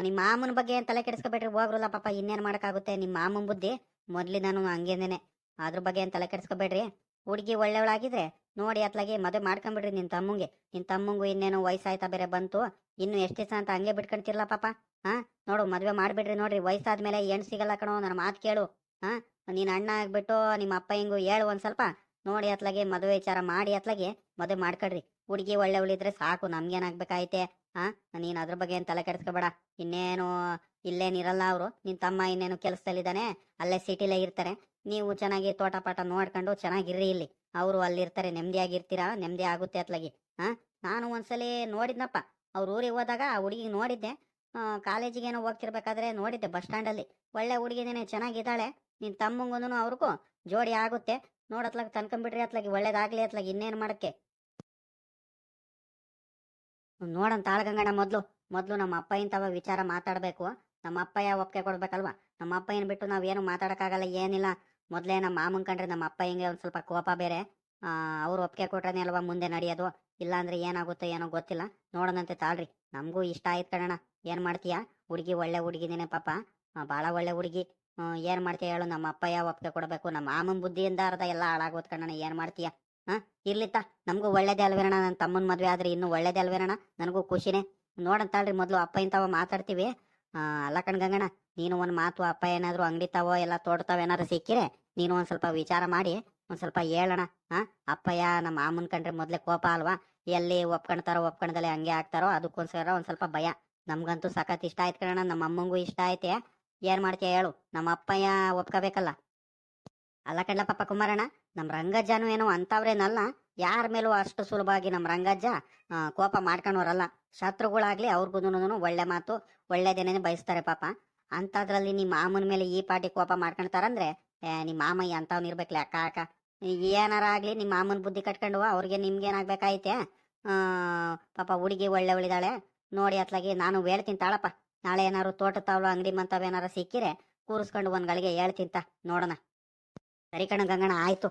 ನಿಮ್ಮ ಮಾಮನ ಬಗ್ಗೆ ಏನ್ ತಲೆ ಕೆಡಿಸ್ಕೊಬೇಡ್ರಿ, ಹೋಗ್ರಲ್ಲ ಪಾಪ, ಇನ್ನೇನ್ ಮಾಡಕ್ಕಾಗುತ್ತೆ? ನಿಮ್ಮ ಮಾಮನ್ ಬುದ್ಧಿ ಮೊದ್ಲಿ ನಾನು ಹಂಗೇನೇನೆ. ಅದ್ರ ಬಗ್ಗೆ ಏನ್ ತಲೆ ಕೆಡಿಸ್ಕೊಬೇಡ್ರಿ. ಹುಡುಗಿ ಒಳ್ಳೆವಳಾಗಿದ್ರೆ ನೋಡಿ ಅತ್ಲಾಗೆ ಮದುವೆ ಮಾಡ್ಕೊಂಬಿಡ್ರಿ ನಿನ್ ತಮ್ಮಂಗೆ. ನಿನ್ ತಮ್ಮಂಗು ಇನ್ನೇನು ವಯಸ್ಸಾಯ್ತಾ ಬೇರೆ ಬಂತು. ಇನ್ನು ಎಷ್ಟು ದಿವಸ ಅಂತ ಹಂಗೆ ಬಿಟ್ಕೊಂತಿರ್ಲ ಪಾಪ. ಹಾ, ನೋಡು ಮದುವೆ ಮಾಡ್ಬಿಡ್ರಿ ನೋಡ್ರಿ. ವಯಸ್ಸಾದ್ಮೇಲೆ ಏನು ಸಿಗಲ್ಲ ಕಣೋ, ನನ್ನ ಮಾತು ಕೇಳು. ಹಾ, ನೀನ್ ಅಣ್ಣ ಆಗ್ಬಿಟ್ಟು ನಿಮ್ಮ ಅಪ್ಪ ಹಿಂಗು ಹೇಳು ಒಂದ್ ಸ್ವಲ್ಪ. ನೋಡಿ ಅತ್ಲಾಗೆ ಮದುವೆ ವಿಚಾರ ಮಾಡಿ ಅತ್ಲಾಗೆ ಮದುವೆ ಮಾಡ್ಕೊಡ್ರಿ. ಹುಡುಗಿ ಒಳ್ಳೆವಳಿದ್ರೆ ಸಾಕು, ನಮ್ಗೇನಾಗ್ಬೇಕಾಯ್ತೆ? ಹಾ, ನೀನ್ ಅದ್ರ ಬಗ್ಗೆ ಏನ್ ತಲೆ ಕೆಡ್ಸ್ಕೊಬೇಡ. ಇನ್ನೇನು ಇಲ್ಲೇನಿರಲ್ಲ ಅವರು. ನಿನ್ ತಮ್ಮ ಇನ್ನೇನು ಕೆಲ್ಸದಲ್ಲಿದ್ದಾನೆ, ಅಲ್ಲೇ ಸಿಟಿಲೇ ಇರ್ತಾರೆ. ನೀವು ಚೆನ್ನಾಗಿ ತೋಟ ಪಾಠ ನೋಡ್ಕೊಂಡು ಚೆನ್ನಾಗಿರ್ರಿ ಇಲ್ಲಿ. ಅವರು ಅಲ್ಲಿರ್ತಾರೆ, ನೆಮ್ಮದಿಯಾಗಿರ್ತೀರಾ? ನೆಮ್ಮದಿ ಆಗುತ್ತೆ ಅತ್ಲಾಗಿ. ಹಾ? ನಾನು ಒಂದ್ಸಲಿ ನೋಡಿದ್ನಪ್ಪ. ಅವ್ರ ಊರಿಗೆ ಹೋದಾಗ ಆ ಹುಡುಗಿಗೆ ನೋಡಿದ್ದೆ. ಕಾಲೇಜಿಗೆ ಏನೋ ಹೋಗ್ತಿರ್ಬೇಕಾದ್ರೆ ನೋಡಿದ್ದೆ ಬಸ್ ಸ್ಟ್ಯಾಂಡಲ್ಲಿ. ಒಳ್ಳೆ ಹುಡುಗಿನೇನೆ, ಚೆನ್ನಾಗಿದ್ದಾಳೆ. ನಿನ್ ತಮ್ಮಂಗೂ ಅವ್ರಿಗೂ ಜೋಡಿ ಆಗುತ್ತೆ. ನೋಡತ್ಲಾಗ ತನ್ಕೊಂಬಿಡ್ರಿ ಅತ್ಲಾಗಿ. ಒಳ್ಳೇದಾಗ್ಲಿ ಅತ್ಲಾಗಿ ಇನ್ನೇನ್ ಮಾಡಕ್ಕೆ? ನೋಡೋಣ ತಾಳ್ಗಂಗಣ ಮೊದ್ಲು. ಮೊದ್ಲು ನಮ್ಮ ಅಪ್ಪ ಇಂತವ ವಿಚಾರ ಮಾತಾಡಬೇಕು. ನಮ್ಮ ಅಪ್ಪಯ್ಯ ಒಪ್ಪಿಗೆ ಕೊಡ್ಬೇಕಲ್ವಾ? ನಮ್ಮ ಅಪ್ಪ ಏನ್ ಬಿಟ್ಟು ನಾವೇನು ಮಾತಾಡೋಕ್ಕಾಗಲ್ಲ, ಏನಿಲ್ಲ. ಮೊದ್ಲೇ ನಮ್ಮ ಮಾಮನ್ ಕಂಡ್ರೆ ನಮ್ಮ ಅಪ್ಪ ಹಿಂಗೆ ಒಂದ್ ಸ್ವಲ್ಪ ಕೋಪ ಬೇರೆ. ಅವ್ರು ಒಪ್ಪಿಗೆ ಕೊಟ್ರನೇ ಅಲ್ವಾ ಮುಂದೆ ನಡೆಯೋದು? ಇಲ್ಲಾಂದ್ರೆ ಏನಾಗುತ್ತೋ ಏನೋ ಗೊತ್ತಿಲ್ಲ. ನೋಡೋಣಂತೆ ತಾಳ್ರಿ. ನಮಗೂ ಇಷ್ಟ ಆಯ್ತು ಕಣಣ್ಣ. ಏನ್ ಮಾಡ್ತೀಯಾ? ಹುಡುಗಿ ಒಳ್ಳೆ ಹುಡುಗಿನೇನೆ ಪಾಪ. ಭಾಳ ಒಳ್ಳೆ ಹುಡುಗಿ. ಏನ್ ಮಾಡ್ತೀಯ ಹೇಳು. ನಮ್ಮ ಯಾವ ಒಪ್ಪಿಗೆ ಕೊಡಬೇಕು. ನಮ್ಮ ಮಾಮನ್ ಬುದ್ಧಿಯಿಂದ ಅರ್ಧ ಎಲ್ಲ ಹಾಳಾಗೋದ್ ಕಣಣ್ಣ. ಏನ್ ಮಾಡ್ತೀಯಾ? ಹಾ ಇರ್ಲಿತ್ತ ನಮಗೂ ಒಳ್ಳೇದೇ ಅಲ್ವೇನಣ್ಣ ನನ್ನ ತಮ್ಮನ ಮದುವೆ ಆದ್ರೆ ಇನ್ನೂ ಒಳ್ಳೇದೇ ಅಲ್ವೇನಣ್ಣ ನನಗೂ ಖುಷಿನೇ. ನೋಡಂತಾಳ್ರಿ ಮೊದ್ಲು ಅಪ್ಪ ಇಂತವ ಮಾತಾಡ್ತೀವಿ. ಅಲ್ಲ ಕಣ್ಗಂಗಣ ನೀನು ಒಂದು ಮಾತು ಅಪ್ಪ ಏನಾದರೂ ಅಂಗಡಿ ತಾವೋ ಎಲ್ಲ ತೋಡ್ತಾವ ಏನಾದ್ರು ಸಿಕ್ಕಿರೆ ನೀನು ಒಂದು ಸ್ವಲ್ಪ ವಿಚಾರ ಮಾಡಿ, ಒಂದು ಸ್ವಲ್ಪ ಹೇಳೋಣ ಹಾ ಅಪ್ಪಯ್ಯ ನಮ್ಮ ಮಾಮನ್ ಕಂಡ್ರೆ ಮೊದಲೇ ಕೋಪ ಅಲ್ವಾ? ಎಲ್ಲಿ ಒಪ್ಕೊಳ್ತಾರೋ ಒಪ್ಕೊಂಡದಲ್ಲಿ ಹಂಗೆ ಆಗ್ತಾರೋ ಅದಕ್ಕೋಸ್ಕರ ಒಂದು ಸ್ವಲ್ಪ ಭಯ. ನಮಗಂತೂ ಸಖತ್ ಇಷ್ಟ ಆಯ್ತು ಕಣ ನಮ್ಮ ಅಮ್ಮಂಗೂ ಇಷ್ಟ ಐತೆ ಏನ್ ಮಾಡ್ತೀಯ ಹೇಳು, ನಮ್ಮ ಅಪ್ಪಯ್ಯ ಒಪ್ಕೋಬೇಕಲ್ಲ. ಅಲ್ಲ ಕಣ್ಲ ಪಾಪ ಕುಮಾರಣ್ಣ ನಮ್ಮ ರಂಗಜ್ಜನು ಏನೋ ಅಂಥವ್ರೇನಲ್ಲ ಯಾರ ಮೇಲೂ ಅಷ್ಟು ಸುಲಭವಾಗಿ ನಮ್ಮ ರಂಗಜ್ಜ ಕೋಪ ಮಾಡ್ಕೊಂಡವ್ರಲ್ಲ ಶತ್ರುಗಳಾಗ್ಲಿ ಅವ್ರಿಗೂ ಒಳ್ಳೆ ಮಾತು ಒಳ್ಳೇದೇನೇ ಬಯಸ್ತಾರೆ ಪಾಪ. ಅಂತದ್ರಲ್ಲಿ ನಿಮ್ಮ ಮಾಮನ ಮೇಲೆ ಈ ಪಾಟಿ ಕೋಪ ಮಾಡ್ಕೊಂತಾರಂದ್ರೆ ಏ, ನಿಮ್ಮ ಮಾಮ ಅಂತವ್ನ ಇರ್ಬೇಕಲ್ಲ ಅಕ್ಕ ಅಕ್ಕ. ಏನಾರ ಆಗ್ಲಿ ನಿಮ್ಮ ಮಾಮನ ಬುದ್ಧಿ ಕಟ್ಕೊಂಡು ಅವ್ರಿಗೆ ನಿಮ್ಗೇನಾಗ್ಬೇಕಾಯ್ತೆ? ಪಾಪ ಹುಡುಗಿ ಒಳ್ಳೆ ಉಳಿದಾಳೆ ನೋಡಿ ಅತ್ಲಾಗಿ ನಾನು ಹೇಳ್ತೀನಿ ತಾಳಪ್ಪ. ನಾಳೆ ಏನಾರು ತೋಟ ತಾವಲು ಅಂಗಡಿ ಮಂತವ್ ಏನಾರ ಸಿಕ್ಕಿರೆ ಕೂರಿಸ್ಕೊಂಡು ಒಂದ್ ಗಳಿಗೆ ಹೇಳ್ತಿಂತ ನೋಡೋಣ. ಸರಿ ಕಣ ಗಂಗಣ ಆಯ್ತು.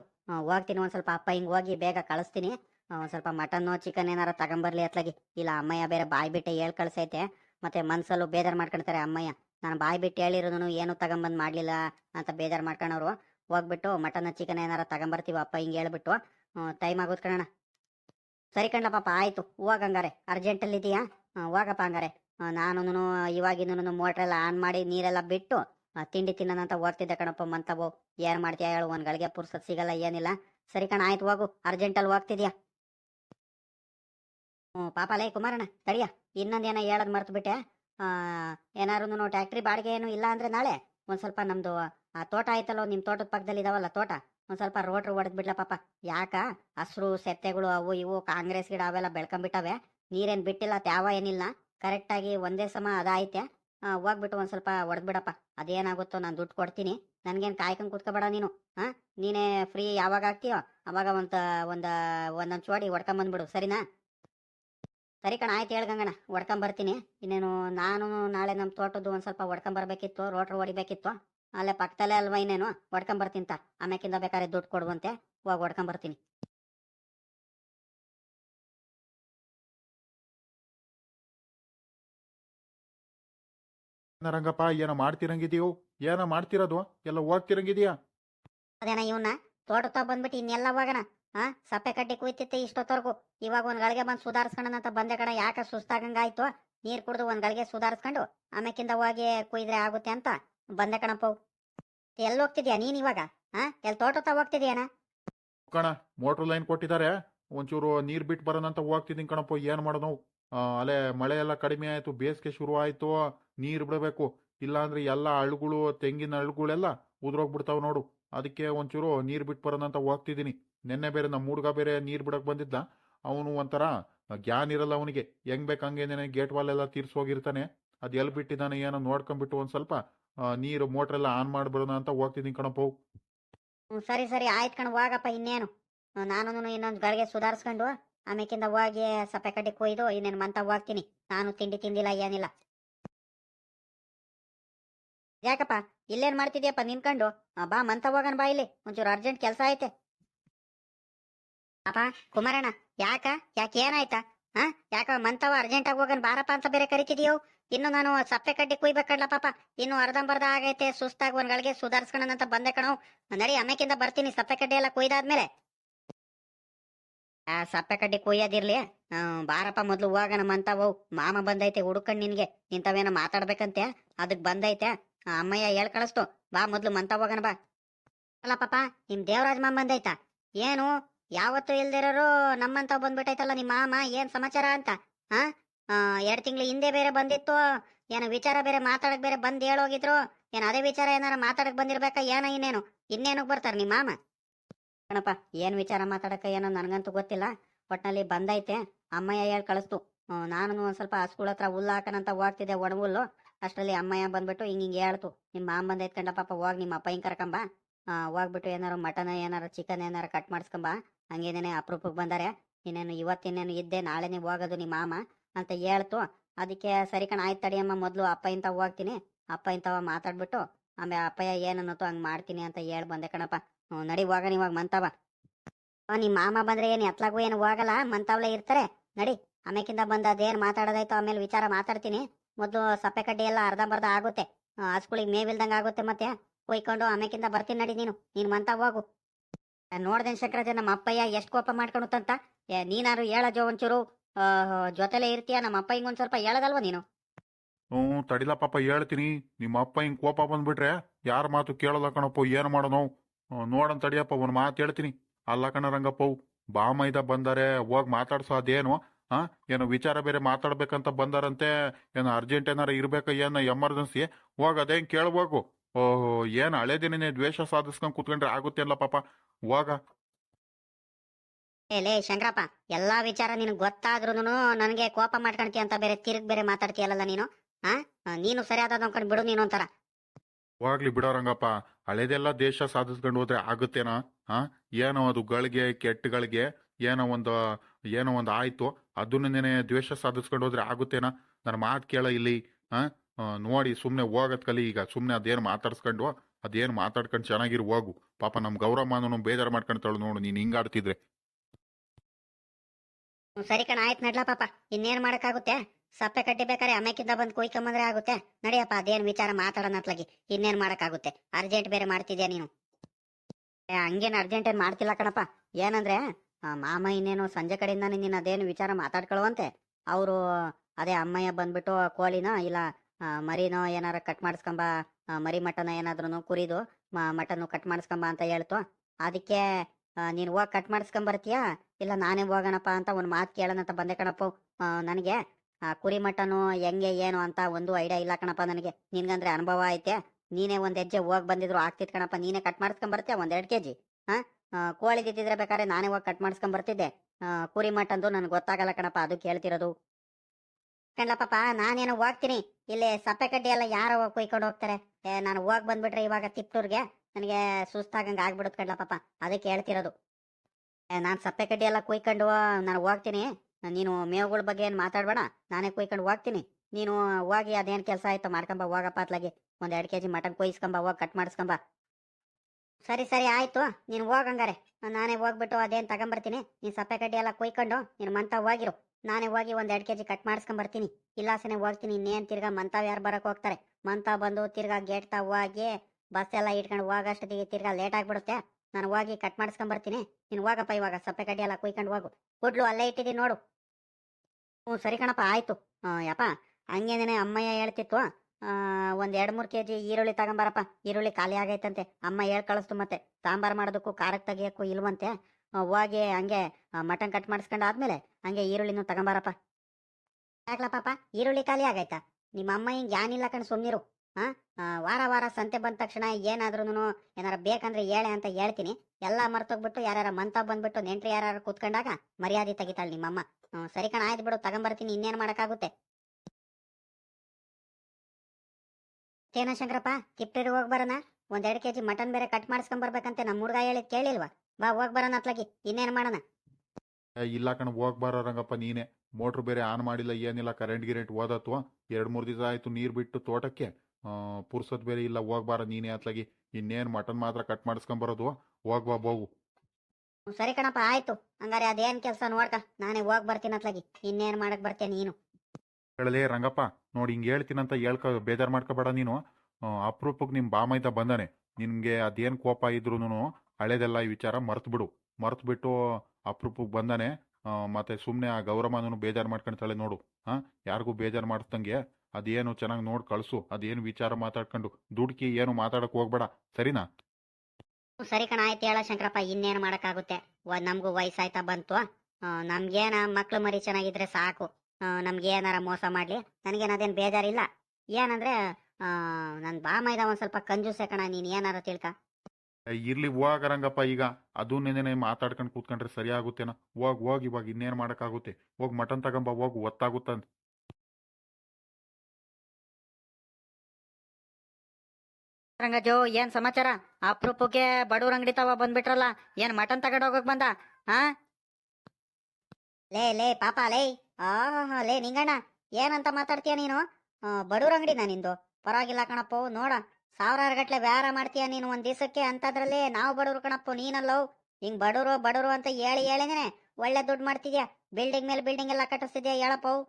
ಹೋಗ್ತೀನಿ ಒಂದ್ ಸ್ವಲ್ಪ ಅಪ್ಪ ಹಿಂಗ್ ಹೋಗಿ ಬೇಗ ಕಳಿಸ್ತೀನಿ. ಸ್ವಲ್ಪ ಮಟನ್ನು ಚಿಕನ್ ಏನಾರ ತಗೊಂಬರ್ಲಿ ಅತ್ಲಾಗಿ. ಇಲ್ಲ, ಅಮ್ಮಯ್ಯ ಬೇರೆ ಬಾಯಿ ಬಿಟ್ಟೆ ಹೇಳ್ ಕಳ್ಸೈತೆ. ಮತ್ತೆ ಮನ್ಸಲ್ಲೂ ಬೇಜಾರು ಮಾಡ್ಕೊಳ್ತಾರೆ ಅಮ್ಮಯ್ಯ. ನಾನು ಬಾಯಿ ಬಿಟ್ಟು ಹೇಳಿರೋನು ಏನು ತಗೊಂಬಂದು ಮಾಡಲಿಲ್ಲ ಅಂತ ಬೇಜಾರು ಮಾಡ್ಕೊಳೋರು ಹೋಗ್ಬಿಟ್ಟು ಮಟನ್ ಚಿಕನ್ ಏನಾರ ತಗೊಂಬರ್ತೀವಿ ಅಪ್ಪ ಹಿಂಗೆ ಹೇಳ್ಬಿಟ್ಟು. ಟೈಮ್ ಆಗೋದು ಕಣಣ್ಣ. ಸರಿ ಕಣ್ಣ ಪಾಪ, ಆಯ್ತು. ಹೋಗ್ ಹಂಗಾರೆ. ಅರ್ಜೆಂಟಲ್ಲಿ ಇದೆಯಾ? ಹೋಗಪ್ಪ ಹಂಗಾರೆ. ನಾನು ಮೋಟರ್ ಮೋಟ್ರೆಲ್ಲ ಆನ್ ಮಾಡಿ ನೀರೆಲ್ಲ ಬಿಟ್ಟು ತಿಂಡಿ ತಿನ್ನೋಣ ಅಂತ ಹೋಗ್ತಿದ್ದೆ ಕಣಪ್ಪ, ಮಂತಬೋ. ಏನ್ ಮಾಡ್ತೀಯಾ ಹೇಳು, ಒಂದ್ ಗಳಿಗೆ ಪುರ್ಸತ್ ಸಿಗಲ್ಲ, ಏನಿಲ್ಲ. ಸರಿ ಕಣ, ಆಯ್ತು, ಹೋಗು. ಅರ್ಜೆಂಟಲ್ಲಿ ಹೋಗ್ತಿದ್ಯಾ? ಹ್ಞೂ, ಪಾಪ ಲೈ ಕುಮಾರಣ್ಣ, ತಡಿಯ. ಇನ್ನೊಂದೇನೋ ಹೇಳೋದು ಮರ್ತು ಬಿಟ್ಟೆ ಏನಾದ್ರು ನಾವು ಟ್ಯಾಕ್ಟ್ರಿ ಬಾಡಿಗೆ ಏನು ಇಲ್ಲ ಅಂದ್ರೆ ನಾಳೆ? ಒಂದ್ ಸ್ವಲ್ಪ ನಮ್ದು, ಆ ತೋಟ ಆಯ್ತಲ್ಲೋ ನಿಮ್ ತೋಟದ ಪಕ್ಕದಲ್ಲಿ ಇದಾವಲ್ಲ ತೋಟ? ಒಂದ್ ಸ್ವಲ್ಪ ರೋಟ್ರು ಹೊಡೆದ್ ಬಿಡ್ಲ ಪಾಪ. ಯಾಕ? ಹಸ್ರು, ಸೆತ್ತೆಗಳು ಅವು ಇವು, ಕಾಂಗ್ರೆಸ್ ಗಿಡ ಅವೆಲ್ಲ ಬೆಳ್ಕೊಂಬಿಟ್ಟವೆ. ನೀರೇನ್ ಬಿಟ್ಟಿಲ್ಲ, ತ್ಯಾವ ಏನಿಲ್ಲ. ಕರೆಕ್ಟಾಗಿ ಒಂದೇ ಸಮ ಅದಾಯ್ತೆ ಹೋಗ್ಬಿಟ್ಟು ಒಂದ್ ಸ್ವಲ್ಪ ಹೊಡೆದ್ಬಿಡಪ್ಪ ಅದೇನಾಗುತ್ತೋ ನಾನು ದುಡ್ಡು ಕೊಡ್ತೀನಿ. ನನ್ಗೇನ್ ಕಾಯ್ಕೊಂಡ್ ಕೂತ್ಕೊಬೇಡ ನೀನು, ಹಾ? ನೀನೇ ಫ್ರೀ ಯಾವಾಗ ಆಗ್ತೀಯೋ, ಅವಾಗ ಒಂದ, ಒಂದ್, ಒಂದೊಂದ್ ಚೋಡಿ ಹೊಡ್ಕೊಂಬಂದ್ಬಿಡು, ಸರಿನಾ? ಸರಿ ಕಣ ಆಯ್ತು ಹೇಳ್ಗಂಗಣ ಹೊಡ್ಕೊಂಬರ್ತೀನಿ ಇನ್ನೇನು ನಾನು ನಾಳೆ ನಮ್ಮ ತೋಟದ್ದು ಒಂದ್ ಸ್ವಲ್ಪ ಹೊಡ್ಕೊಂಬರ್ಬೇಕಿತ್ತು ರೋಟ್ರ್ ಹೊಡಿಬೇಕಿತ್ತು. ಅಲ್ಲೇ ಪಕ್ಕದಲ್ಲೇ ಅಲ್ವಾ ಇನ್ನೇನು? ಹೊಡ್ಕೊಂಬರ್ತೀನಿ ತಾ. ಆಮ್ಯಾಕಿಂದ ಬೇಕಾದ್ರೆ ದುಡ್ಡು ಕೊಡುವಂತೆ ಹೋಗಿ ಹೊಡ್ಕೊಂಬರ್ತೀನಿ ಬರ್ತೀನಿ. ರಂಗಪ್ಪ ಏನೋ ಮಾಡ್ತಿರಂಗಿದೀಯೋ? ಏನೋ ಮಾಡ್ತಿರೋದು? ಎಲ್ಲ ಹೋಗ್ತಿರಂಗಿದೀಯಾ? ಅದೇನ ಇವನ್ನ ತೋಟದ ಬಂದ್ಬಿಟ್ಟು ಇನ್ನೆಲ್ಲ ಹೋಗೋಣ. ಹಾ ಸಪ್ಪೆ ಕಟ್ಟಿ ಕುಯ್ತಿತ್ತೆ ಇಷ್ಟೊತ್ತವರೆಗೂ. ಇವಾಗ ಒಂದ್ ಗಳಿಗೆ ಬಂದು ಸುಧಾರಿಸ್ಕೊಂಡ ಅಂತ ಬಂದೆ ಕಣ. ಯಾಕೆ ಸುಸ್ತಾಗಂಗಾಯ್ತು? ನೀರ್ ಕುಡ್ದು ಒಂದ್ ಗಳಿಗೆ ಸುಧಾರಿಸ್ಕೊಂಡು ಆಮೇಕಿಂದ ಹೋಗಿ ಕುಯ್ದ್ರೆ ಆಗುತ್ತೆ ಅಂತ ಬಂದೆ ಕಣಪ್ಪ ಎಲ್ಲಿ ಹೋಗ್ತಿದ್ಯಾ ನೀನ್ ಇವಾಗ? ಹಾ ಎಲ್ಲಿ ತೋಟದ ಹೋಗ್ತಿದ್ಯಾನ? ಕಣ, ಮೋಟ್ರ್ ಲೈನ್ ಕೊಟ್ಟಿದ್ದಾರೆ. ಒಂಚೂರು ನೀರ್ ಬಿಟ್ಟು ಬರೋಣ ಅಂತ ಹೋಗ್ತಿದ್ದೀನಿ ಕಣಪ್ಪ. ಏನ್ ಮಾಡೋದು ಅಲ್ಲೇ ಮಳೆ ಎಲ್ಲ ಕಡಿಮೆ ಆಯ್ತು, ಬೇಸಿಗೆ ಶುರು ಆಯ್ತು, ನೀರ್ ಬಿಡಬೇಕು. ಇಲ್ಲಾಂದ್ರೆ ಎಲ್ಲ ಅಳುಗಳು ತೆಂಗಿನ ಹಳ್ಳುಗಳೆಲ್ಲ ಉದ್ರೋಗ್ಬಿಡ್ತಾವ್ ನೋಡು. ಅದಕ್ಕೆ ಒಂಚೂರು ನೀರು ಬಿಟ್ಟು ಬರೋಣ ಅಂತ ಹೋಗ್ತಿದ್ದೀನಿ. ನಿನ್ನೆ ಬೇರೆ ನಮ್ಮ ಹುಡುಗ ಬೇರೆ ನೀರು ಬಿಡೋಕೆ ಬಂದಿದ್ದ. ಅವನು ಒಂಥರ ಜ್ಞಾನ ಇರಲ್ಲ ಅವನಿಗೆ. ಹೆಂಗ್ ಬೇಕು ಹಂಗೇನೆ ಗೇಟ್ ವಾಲ್ ಎಲ್ಲ ತೀರ್ಸಿ ಹೋಗಿರ್ತಾನೆ. ಅದು ಎಲ್ಲಿ ಬಿಟ್ಟಿದ್ದಾನೆ ಏನೋ ನೋಡ್ಕೊಂಡ್ಬಿಟ್ಟು ಒಂದು ಸ್ವಲ್ಪ ನೀರು ಮೋಟ್ರ್ ಎಲ್ಲ ಆನ್ ಮಾಡಿಬಿಡೋಣ ಅಂತ ಹೋಗ್ತಿದ್ದೀನಿ ಕಣಪ್ಪ ಸರಿ ಸರಿ, ಆಯ್ತು ಕಣ, ಹೋಗಪ್ಪ ಇನ್ನೇನು. ನಾನು ಇನ್ನೊಂದು ಗಳಿಗೆ ಸುಧಾರಿಸ್ಕೊಂಡು ಆಮೇಕಿಂದ ಹೋಗಿ ಸಪ್ಪೆ ಕಡ್ಡಿ ಕೊಯ್ದು ಇನ್ನೇನು ಮಂತ ಹೋಗ್ತೀನಿ. ನಾನು ತಿಂಡಿ ತಿಂದಿಲ್ಲ, ಏನಿಲ್ಲ. ಯಾಕಪ್ಪ? ಇಲ್ಲೇನ್ ಮಾಡ್ತಿದ್ಯಪ್ಪ ನಿನ್ಕೊಂಡು ಬಾ ಮಂತ ಹೋಗನ್ ಬಾ ಇಲ್ಲಿ. ಒಂಚೂರು ಅರ್ಜೆಂಟ್ ಕೆಲಸ ಐತೆ. ಅಪ್ಪ, ಕುಮಾರಣ್ಣ, ಯಾಕ? ಯಾಕೆ ಏನಾಯ್ತಾ? ಹಾ ಯಾಕ ಮಂತವ ಅರ್ಜೆಂಟ್ ಆಗಿ ಹೋಗನ್ ಬಾರಪ್ಪ ಅಂತ ಬೇರೆ ಕರಿತಿದ್ಯೋ? ಇನ್ನು ನಾನು ಸಪ್ಪೆ ಕಡ್ಡಿ ಕುಯ್ಬೇಕಲ್ಲ ಪಾಪ. ಇನ್ನು ಅರ್ಧಂಬರ್ಧ ಆಗೈತೆ, ಸುಸ್ತಾಗಿ ಒಂದ್ ಗಳಿಗೆ ಸುಧಾರಿಸ್ಕೊಳ್ಳೋಣ ಅಂತ ಬಂದೆ ಕಣೋ. ನಡಿ ಅಮೆಕಿಂದ ಬರ್ತೀನಿ ಸಪ್ಪೆ ಕಡ್ಡಿ ಎಲ್ಲ ಕುಯ್ದಾದ್ಮೇಲೆ. ಆ, ಸಪ್ಪೆ ಕಡ್ಡಿ ಕುಯ್ಯೋದಿರ್ಲಿ. ಬಾರಪ್ಪ ಮೊದ್ಲು ಹೋಗೋಣ ಮಂತವ್ ಮಾಮ ಬಂದೈತೆ ಹುಡುಕಂಡ್ ನಿನ್ಗೆ. ಇಂಥವೇನ ಮಾತಾಡ್ಬೇಕಂತೆ ಅದಕ್ ಬಂದೈತೆ ಅಮ್ಮಯ್ಯ ಹೇಳ್ ಕಳಿಸ್ತು. ಬಾ ಮೊದ್ಲು ಮಂತ ಹೋಗಣ ಬಾ. ಅಲ್ಲ ಪಾಪ, ನಿಮ್ ದೇವರಾಜ್ ಮಾಮ ಬಂದೈತಾ? ಏನು? ಯಾವತ್ತು ಇಲ್ದಿರೋರು ನಮ್ಮಂತ ಬಂದ್ಬಿಟ್ಟೈತಲ್ಲ ನಿಮ್ಮ ಮಾಮ, ಏನ್ ಸಮಾಚಾರ ಅಂತ? ಹಾ ಎರಡ್ ತಿಂಗಳು ಹಿಂದೆ ಬೇರೆ ಬಂದಿತ್ತು. ಏನೋ ವಿಚಾರ ಬೇರೆ ಮಾತಾಡಕ್ ಬೇರೆ ಬಂದ್ ಹೇಳೋಗಿದ್ರು. ಏನ್ ಅದೇ ವಿಚಾರ ಏನಾರ ಮಾತಾಡಕ್ ಬಂದಿರ್ಬೇಕಾ? ಏನ ಇನ್ನೇನು? ಇನ್ನೇನಕ್ ಬರ್ತಾರ ನಿಮ್ಮ ಮಾಮ? ಕಣಪ್ಪ ಏನ್ ವಿಚಾರ ಮಾತಾಡಕ ಏನೋ ನನಗಂತೂ ಗೊತ್ತಿಲ್ಲ. ಒಟ್ನಲ್ಲಿ ಬಂದೈತೆ. ಅಮ್ಮಯ್ಯ ಹೇಳ್ ಕಳಿಸ್ತು. ನಾನು ಒಂದ್ ಸ್ವಲ್ಪ ಹಸ್ಗಳ ಹತ್ರ ಹುಲ್ಲು ಹಾಕನಂತ ಹೋಗ್ತಿದ್ದೆ ಒಣಹುಲ್ಲು ಅಷ್ಟರಲ್ಲಿ ಅಮ್ಮಯ್ಯ ಬಂದ್ಬಿಟ್ಟು ಹಿಂಗೆ ಹಿಂಗೆ ಹೇಳ್ತು. ನಿಮ್ಮ ಮಾಮ ಬಂದ ಕಂಡ ಪಾಪ ಹೋಗ್ ನಿಮ್ಮ ಅಪ್ಪ ಹಿಂಗೆ ಕರ್ಕೊಂಬ ಹೋಗ್ಬಿಟ್ಟು ಏನಾರು ಮಟನ್ ಏನಾರು ಚಿಕನ್ ಏನಾರು ಕಟ್ ಮಾಡಿಸ್ಕೊಂಬ ಹಂಗೇನೇ ಅಪ್ರೂಪಕ್ಕೆ ಬಂದಾರೆ. ಇನ್ನೇನು ಇವತ್ತಿನ್ನೇನು ಇದ್ದೆ, ನಾಳೆನೇ ಹೋಗೋದು ನಿಮ್ಮ ಮಾಮ ಅಂತ ಹೇಳ್ತು. ಅದಕ್ಕೆ ಸರಿ ಕಣ, ಆಯ್ತು ತಡಿಯಮ್ಮ ಮೊದಲು ಅಪ್ಪ ಇಂತ ಹೋಗ್ತೀನಿ. ಅಪ್ಪ ಇಂತವ ಮಾತಾಡ್ಬಿಟ್ಟು, ಆಮೇಲೆ ಅಪ್ಪಯ್ಯ ಏನನ್ನತ್ತೋ ಹಂಗೆ ಮಾಡ್ತೀನಿ ಅಂತ ಹೇಳ್ ಬಂದೆ ಕಣಪ್ಪ. ನಡಿ ಹೋಗೋಣ ಇವಾಗ ಮಂತವ. ನಿಮ್ಮ ಮಾಮ ಬಂದ್ರೆ ಏನು ಎತ್ಲಾಗೂ ಏನು ಹೋಗಲ್ಲ, ಮಂತವ್ಲೆ ಇರ್ತಾರೆ. ನಡಿ ಆಮೇಕಿಂದ ಬಂದ ಅದೇನು ಮಾತಾಡೋದಾಯ್ತು ಆಮೇಲೆ ವಿಚಾರ ಮಾತಾಡ್ತೀನಿ. ಮೊದ್ಲು ಸಪ್ಪೆ ಕಡ್ಡಿ ಎಲ್ಲ ಅರ್ಧಂಬರ್ಧ ಆಗುತ್ತೆ. ಹಸ್ಗಳಿಗೆ ಮೇವಿಲ್ದಂಗ ಆಗುತ್ತೆ ಮತ್ತೆ. ಕೊಯ್ಕೊಂಡು ಆಮೇಕಿಂದ ಬರ್ತೀನಿ ನಡಿ ನೀನು. ನೀನ್ ಮಂತ ಹೋಗು. ನೋಡ್ದೆ ಶಂಕರಾಜ, ನಮ್ಮ ಅಪ್ಪಯ್ಯ ಎಷ್ಟು ಕೋಪ ಮಾಡ್ಕೊಳುತ್ತಂತ ನೀನಾರು ಹೇಳಜೋ ಒಂಚೂರು. ಜೊತೆಲೆ ಇರ್ತೀಯ? ನಮ್ಮ ಅಪ್ಪ ಹಿಂಗ್ ಒಂದ್ ಸ್ವಲ್ಪ ಹೇಳದಲ್ವಾ ನೀನು? ಹ್ಞೂ ತಡಿಲ ಪಾಪ ಹೇಳ್ತೀನಿ. ನಿಮ್ಮ ಅಪ್ಪ ಹಿಂಗ್ ಕೋಪ ಬಂದ್ಬಿಟ್ರೆ ಯಾರ ಮಾತು ಕೇಳಲ್ಲ ಕಣಪ್ಪ, ಏನು ಮಾಡೋನು ನೋಡನ್ ತಡಿಯಪ್ಪ, ಒಂದು ಮಾತು ಹೇಳ್ತೀನಿ. ಅಲ್ಲ ಕಣ ರಂಗಪ್ಪ ಬಾ ಮೈದ ಬಂದರೆ, ಹೋಗಿ ಮಾತಾಡ್ಸೋ ಅದೇನು? ಹಾ ಏನೋ ವಿಚಾರ ಬೇರೆ ಮಾತಾಡ್ಬೇಕಂತ ಬಂದಾರಂತೆ. ಏನು ಅರ್ಜೆಂಟ್ ಏನಾರ ಇರ್ಬೇಕ ಏನು ಎಮರ್ಜೆನ್ಸಿ? ಹೋಗ ಅದೇನ್ ಕೇಳ್ಬೇಕು ಓಹೋ ಏನು ಹಳೆ ದಿನನೇ ದ್ವೇಷ ಸಾಧಿಸ್ಕೊಂಡ್ ಕುತ್ಕೊಂಡ್ರೆ ಆಗುತ್ತೆ ಅಲ್ಲ ಪಾಪ. ಹೋಗ. ಏ ಲೇ ಶಂಕರಪ್ಪ ಎಲ್ಲಾ ವಿಚಾರ ನಿನಗೆ ಗೊತ್ತಾದ್ರೂನು ನನಗೆ ಕೋಪ ಮಾಡ್ಕೊಂತೀಯ ಅಂತ ಬೇರೆ ತಿರುಗ್ ಬೇರೆ ಮಾತಾಡ್ತೀಯಲ್ಲ ನೀನು? ಹಾ ನೀನು ಸರಿಯಾದ ಅನ್ಕೊಂಡ್ ಬಿಡು ನೀನು ಒಂಥರ. ಹೋಗ್ಲಿ ಬಿಡೋ ರಂಗಪ್ಪ. ಹಳೆದೆಲ್ಲ ದೇಶ ಸಾಧಿಸ್ಕೊಂಡು ಹೋದ್ರೆ ಆಗುತ್ತೇನಾ? ಹಾ ಏನೋ ಅದು ಗಳಿಗೆ ಕೆಟ್ಟಗಳಿಗೆ. ಏನೋ ಒಂದು ಏನೋ ಒಂದು ಆಯ್ತು, ಅದನ್ನೇ ದ್ವೇಷ ಸಾಧಿಸ್ಕೊಂಡು ಹೋದ್ರೆ ಆಗುತ್ತೇನ? ನನ್ನ ಮಾತು ಕೇಳ ಇಲ್ಲಿ ನೋಡಿ ಸುಮ್ಮನೆ ಹೋಗತ್ ಕಲಿ ಈಗ. ಸುಮ್ಮನೆ ಅದೇನು ಮಾತಾಡ್ಸ್ಕೊಂಡು, ಅದೇನು ಮಾತಾಡ್ಕೊಂಡು ಚೆನ್ನಾಗಿರು, ಹೋಗು. ಪಾಪ ನಮ್ಮ ಗೌರಮ್ಮನೂ ಬೇಜಾರು ಮಾಡ್ಕೊಂತಾಳು ನೋಡು, ನೀನು ಹಿಂಗಾಡ್ತಿದ್ರೆ ಸರಿ ಕಣ, ಆಯ್ತು ನಡ್ಲ ಪಾಪ. ಇನ್ನೇನ್ ಮಾಡಕ್ಕಾಗುತ್ತೆ? ಸಪ್ಪೆ ಕಟ್ಟಿ ಬೇಕಾರೆ ಬಂದ್ ಬಂದು ಕೊಯ್ಕೊಂಬಂದ್ರೆ ಆಗುತ್ತೆ. ನಡಿಯಪ್ಪ, ಅದೇನ್ ವಿಚಾರ ಮಾತಾಡೋಣ ಅತ್ಲಾಗಿ ಇನ್ನೇನ್ ಮಾಡಕ್ಕಾಗುತ್ತೆ? ಅರ್ಜೆಂಟ್ ಬೇರೆ ಮಾಡ್ತಿದ್ಯಾ ನೀನು? ಹಂಗೇನು ಅರ್ಜೆಂಟ್ ಏನ್ ಮಾಡ್ತಿಲ್ಲ ಕಣಪ್ಪ. ಏನಂದ್ರೆ ಮಾಮ ಇನ್ನೇನು ಸಂಜೆ ಕಡೆಯಿಂದ ನೀನು ಅದೇನು ವಿಚಾರ ಮಾತಾಡ್ಕೊಳ್ಳುವಂತೆ ಅವರು ಅದೇ ಅಮ್ಮಯ್ಯ ಬಂದ್ಬಿಟ್ಟು ಕೋಳಿನ ಇಲ್ಲ ಮರಿನೋ ಏನಾರ ಕಟ್ ಮಾಡಿಸ್ಕೊಂಬ ಮರಿ ಮಟನ ಏನಾದ್ರೂ ಕುರಿದು ಮಟನ್ ಕಟ್ ಮಾಡಿಸ್ಕೊಂಬ ಅಂತ ಹೇಳ್ತು. ಅದಕ್ಕೆ ನೀನು ಹೋಗಿ ಕಟ್ ಮಾಡಿಸ್ಕೊಂಬರ್ತೀಯಾ ಇಲ್ಲ ನಾನೇ ಹೋಗೋಣಪ್ಪ ಅಂತ ಒಂದು ಮಾತು ಕೇಳೋಣ ಅಂತ ಬಂದೆ ಕಣಪ್ಪ. ನನಗೆ ಕುರಿ ಮಟನು ಹೆಂಗೆ ಏನು ಅಂತ ಒಂದು ಐಡಿಯಾ ಇಲ್ಲ ಕಣಪ್ಪ ನನಗೆ. ನಿನ್ಗಂದ್ರೆ ಅನುಭವ ಐತೆ. ನೀನೇ ಒಂದು ಹೆಜ್ಜೆ ಹೋಗಿ ಬಂದಿದ್ರು ಆಗ್ತಿತ್ತು ಕಣಪ್ಪ. ನೀನೇ ಕಟ್ ಮಾಡಿಸ್ಕೊಂಬರ್ತೀಯ ಒಂದೆರಡು ಎರಡು ಕೆಜಿ? ಹಾ ಕೋಳಿ ತಿದ್ದಿದ್ರೆ ಬೇಕಾದ್ರೆ ನಾನೇ ಹೋಗಿ ಕಟ್ ಮಾಡಿಸ್ಕೊಂಬರ್ತಿದ್ದೆ. ಆ, ಕುರಿ ಅಂದು ನನ್ಗೆ ಗೊತ್ತಾಗಲ್ಲ ಕಣಪ್ಪ ಅದು ಕೇಳ್ತಿರೋದು ಕಣ್ಲಪ್ಪ ನಾನೇನೋ ಹೋಗ್ತೀನಿ. ಇಲ್ಲಿ ಸಪ್ಪೆ ಕಡ್ಡಿ ಎಲ್ಲ ಯಾರೋ ಹೋಗಿ ಕುಯ್ಕೊಂಡು ಹೋಗ್ತಾರೆ. ಏ, ನಾನು ಹೋಗಿ ಬಂದ್ಬಿಟ್ರೆ ಇವಾಗ ತಿಪ್ಟೂರ್ಗೆ ನನಗೆ ಸುಸ್ತಾಗಂಗೆ ಆಗ್ಬಿಡುತ್ತೆ ಕಣ್ಲಪ್ಪ ಅದಕ್ಕೆ ಹೇಳ್ತಿರೋದು. ನಾನು ಸಪ್ಪೆ ಕಡ್ಡಿ ಎಲ್ಲ ಕುಯ್ಕೊಂಡು ನಾನು ಹೋಗ್ತೀನಿ. ನೀನು ಮೇವುಗಳ ಬಗ್ಗೆ ಏನು ಮಾತಾಡಬೇಡ ನಾನೇ ಕುಯ್ಕೊಂಡು ಹೋಗ್ತೀನಿ. ನೀನು ಹೋಗಿ ಅದೇನು ಕೆಲಸ ಆಯ್ತು ಮಾಡ್ಕೊಂಬ ಹೋಗಪ್ಪ ಅತ್ಲಾಗಿ ಒಂದ್ ಎರಡು ಕೆ ಜಿ ಮಟನ್ ಕೊಯ್ಸ್ಕೊಂಬ ಹೋಗಿ ಕಟ್ ಮಾಡಿಸ್ಕೊಂಬ. ಸರಿ ಸರಿ, ಆಯ್ತು. ನೀನು ಹೋಗಂಗಾರೆ ನಾನೇ ಹೋಗ್ಬಿಟ್ಟು ಅದೇನು ತಗೊಂಬರ್ತೀನಿ. ನೀನು ಸಪ್ಪೆ ಕಡ್ಡಿ ಎಲ್ಲ ಕುಯ್ಕೊಂಡು ನೀನು ಮಂತ ಹೋಗಿರು. ನಾನೇ ಹೋಗಿ ಒಂದು ಎರಡು ಕೆ ಜಿ ಕಟ್ ಮಾಡಿಸ್ಕೊಂಬರ್ತೀನಿ. ಇಲ್ಲಾಸನೆ ಹೋಗ್ತೀನಿ ಇನ್ನೇನು ತಿರ್ಗಾ ಮಂತಾವ್ ಯಾರು ಬರಕ್ ಹೋಗ್ತಾರೆ. ಮಂತ ಬಂದು ತಿರ್ಗಾ ಗೇಟ್ ತಾ ಹೋಗಿ ಬಸ್ ಎಲ್ಲ ಇಟ್ಕೊಂಡು ಹೋಗೋಷ್ಟೊತ್ತಿಗೆ ತಿರ್ಗಾ ಲೇಟ್ ಆಗ್ಬಿಡುತ್ತೆ. ನಾನು ಹೋಗಿ ಕಟ್ ಮಾಡಿಸ್ಕೊಂಬರ್ತೀನಿ. ನೀನು ಹೋಗಪ್ಪ ಇವಾಗ ಸಪ್ಪೆ ಕಡ್ಡಿ ಎಲ್ಲ ಕುಯ್ಕೊಂಡು ಹೋಗು. ಕೊಡ್ಲು ಅಲ್ಲೇ ಇಟ್ಟಿದ್ದೀನಿ ನೋಡು. ಹ್ಞೂ, ಸರಿ ಕಣಪ್ಪ, ಆಯ್ತು. ಹಾಂ ಯಪ್ಪ. ಹಂಗೇನೇ ಅಮ್ಮಯ್ಯ ಹೇಳ್ತಿತ್ತು. ಒಂದ್ ಎರಡ್ ಮೂರ್ ಕೆಜಿ ಈರುಳ್ಳಿ ತಗೊಂಬಾರಪ್ಪ. ಈರುಳ್ಳಿ ಖಾಲಿ ಆಗೈತಂತೆ. ಅಮ್ಮ ಹೇಳ್ ಕಳಿಸ್ತು ಮತ್ತೆ. ಸಾಂಬಾರ್ ಮಾಡೋದಕ್ಕೂ ಖಾರಕ್ ತೆಗಿಯಕ್ಕೂ ಇಲ್ವಂತೆ. ಹೋಗಿ ಹಂಗೆ ಮಟನ್ ಕಟ್ ಮಾಡಿಸ್ಕೊಂಡು ಆದ್ಮೇಲೆ ಹಂಗೆ ಈರುಳ್ಳಿನೂ ತಗೊಂಬಾರಪ್ಪ. ಯಾಕಲ ಪಾಪ? ಈರುಳ್ಳಿ ಖಾಲಿ ಆಗೈತಾ? ನಿಮ್ಮ ಅಮ್ಮ ಹಿಂಗ್ ಯಾನಿಲ್ಲ ಕಣ್ ಸುಮ್ನಿರು. ಹಾ ವಾರ ವಾರ ಸಂತೆ ಬಂದ ತಕ್ಷಣ ಏನಾದ್ರೂ ಏನಾರ ಬೇಕಂದ್ರೆ ಹೇಳೆ ಅಂತ ಹೇಳ್ತೀನಿ. ಎಲ್ಲ ಮರ್ತೋಗ್ಬಿಟ್ಟು ಯಾರ್ಯಾರ ಮಂತ ಬಂದ್ಬಿಟ್ಟು ನೆಂಟ್ರು ಯಾರು ಕೂತ್ಕೊಂಡಾಗ ಮರ್ಯಾದೆ ತೆಗಿತಾಳೆ ನಿಮ್ಮಮ್ಮ. ಸರಿ ಕಣ, ಆಯ್ತು ಬಿಡು. ತಗೊಂಬರ್ತೀನಿ. ಇನ್ನೇನ್ ಮಾಡಕ್ಕಾಗುತ್ತೆ? ಏನ ಶಂಕರಪ್ಪ ತಿಪ್ಪೇರಿ ಹೋಗ್ ಬರೋಣ. ಒಂದ್ ಎರಡ್ ಕೆಜಿ ಮಟನ್ ಬೇರೆ ಕಟ್ ಮಾಡಿಸ್ಕೊಂಬರ್ಬೇಕಂತೆ ನಮ್ಮ ಹುಡುಗ ಹೇಳಿದ್ ಕೇಳಿಲ್ವಾ? ಬಾ ಹೋಗ್ ಬರೋಣ ಅತ್ಲಾಗಿ. ಇನ್ನೇನ್ ಮಾಡೋಣ? ಏ, ಇಲ್ಲ ಕಣ ಹೋಗ್ ಬರೋ ರಂಗಪ್ಪ ನೀನೆ. ಮೋಟ್ರ್ ಬೇರೆ ಆನ್ ಮಾಡಿಲ್ಲ ಏನಿಲ್ಲ ಕರೆಂಟ್ ಗಿರೆಂಟ್ ಓದತ್ವ ಎರಡು ಮೂರು ದಿವಸ ಆಯ್ತು ನೀರು ಬಿಟ್ಟು ತೋಟಕ್ಕೆ. ಪುರ್ಸೋದ್ ಬೇರೆ ಇಲ್ಲ ಹೋಗ್ಬಾರ ನೀನೇ ಅತ್ಲಾಗಿ. ಇನ್ನೇನ್ ಮಟನ್ ಮಾತ್ರ ಕಟ್ ಮಾಡಿಸ್ಕೊಂಬರೋದು ಹೋಗ್ ಬಾ ಹ್ಮ್, ಸರಿ ಕಣಪ್ಪ ಆಯ್ತು. ಹಂಗಾರೆ ಅದೇನ್ ಕೆಲ್ಸ ನೋಡ್ಕ. ನಾನೇ ಹೋಗ್ ಬರ್ತೀನಿ ಅತ್ಲಾಗಿ. ಇನ್ನೇನ್ ಮಾಡಕ್ ಬರ್ತೇನೆ ನೀನು. ಹೇಳಲೇ ರಂಗಪ್ಪ. ನೋಡಿ ಹಿಂಗೆ ಹೇಳ್ತೀನಂತ ಹೇಳ್ಕ ಬೇಜಾರು ಮಾಡ್ಕೋಬೇಡ ನೀನು. ಅಪ್ರೂಪಕ್ಕೆ ನಿಮ್ಮ ಬಾಮೈದ ಬಂದಾನೆ. ನಿನಗೆ ಅದೇನು ಕೋಪ ಇದ್ರೂ ಹಳೇದೆಲ್ಲ ಈ ವಿಚಾರ ಮರ್ತು ಬಿಡು. ಮರ್ತು ಬಿಟ್ಟು ಅಪ್ರೂಪಕ್ಕೆ ಬಂದಾನೆ. ಮತ್ತೆ ಸುಮ್ಮನೆ ಆ ಗೌರಮ್ಮನೂ ಬೇಜಾರು ಮಾಡ್ಕೊಳ್ತಾಳೆ ನೋಡು. ಹಾಂ ಯಾರಿಗೂ ಬೇಜಾರು ಮಾಡಿಸ್ದಂಗೆ ಅದೇನು ಚೆನ್ನಾಗಿ ನೋಡಿ ಕಳಿಸು. ಅದೇನು ವಿಚಾರ ಮಾತಾಡ್ಕೊಂಡು ದುಡ್ಕಿ ಏನು ಮಾತಾಡಕ್ಕೆ ಹೋಗ್ಬೇಡ. ಸರಿನಾ? ಸರಿ ಕಣ, ಆಯ್ತು ಹೇಳ ಶಂಕರಪ್ಪ. ಇನ್ನೇನು ಮಾಡೋಕ್ಕಾಗುತ್ತೆ? ನಮಗೂ ವಯಸ್ಸಾಯ್ತಾ ಬಂತು. ನಮ್ಗೇನ ಮಕ್ಳು ಮರಿ ಚೆನ್ನಾಗಿದ್ರೆ ಸಾಕು. ನಮ್ಗೆ ಏನಾರ ಮೋಸ ಮಾಡ್ಲಿ. ನನಗೇನದೇನ್ ಬೇಜಾರಿಲ್ಲ. ಏನಂದ್ರೆ ಆ ಬಾ ಬಾಮೈದ ಒಂದ್ ಸ್ವಲ್ಪ ಕಂಜೂಸೆ ಕಣ ನೀನ್ ಏನಾರ ತಿಳ್ಕ. ಇರ್ಲಿ ಹೋಗ ರಂಗಪ್ಪ ಈಗ. ಅದು ನಿನ್ನೆ ಮಾತಾಡ್ಕೊಂಡು ಕೂತ್ಕೊಂಡ್ರೆ ಸರಿ ಆಗುತ್ತೇನ ಹೋಗ್ ಹೋಗ್ ಇವಾಗ ಇನ್ನೇನು ಮಾಡೋಕ್ಕಾಗುತ್ತೆ. ಹೋಗ್ ಮಟನ್ ತಗೊಂಬ ಹೋಗ್ ಒತ್ತಾಗುತ್ತಂತ ರಂಗಜೋ ಏನ್ ಸಮಾಚಾರ? ಅಪ್ರೂಪಕ್ಕೆ ಬಡವ್ರ ಅಂಗಡಿ ತವ ಬಂದ್ಬಿಟ್ರಲ್ಲ ಏನ್ ಮಟನ್ ತಗೊಂಡ್ ಹೋಗಕ್ ಬಂದ ಹಾ ಲೇ ಲೇ ಪಾಪ ಲೇ. ಆಹಾ ಲೇ ನಿಂಗಣ್ಣ, ಏನಂತ ಮಾತಾಡ್ತೀಯ ನೀನು? ಬಡವ್ರ ಅಂಗಡಿನ ನಿಂದು. ಪರವಾಗಿಲ್ಲ ಕಣಪ್ಪ, ನೋಡ. ಸಾವಿರಾರು ಗಟ್ಲೆ ವ್ಯಾರ ಮಾಡ್ತೀಯ ನೀನು ಒಂದ್ ದಿವಸಕ್ಕೆ? ಅಂತದ್ರಲ್ಲಿ ನಾವು ಬಡವ್ರು ಕಣಪ್ಪ, ನೀನಲ್ಲೋ? ಹಿಂಗ್ ಬಡವರು ಬಡವರು ಅಂತ ಹೇಳಿ ಹೇಳಿದ್ರೆ ಒಳ್ಳೆ ದುಡ್ಡು ಮಾಡ್ತಿದ್ಯಾ? ಬಿಲ್ಡಿಂಗ್ ಮೇಲೆ ಬಿಲ್ಡಿಂಗ್ ಎಲ್ಲ ಕಟ್ಟಿಸ್ತಿದ್ಯಾ ಹೇಳಪ್ಪವು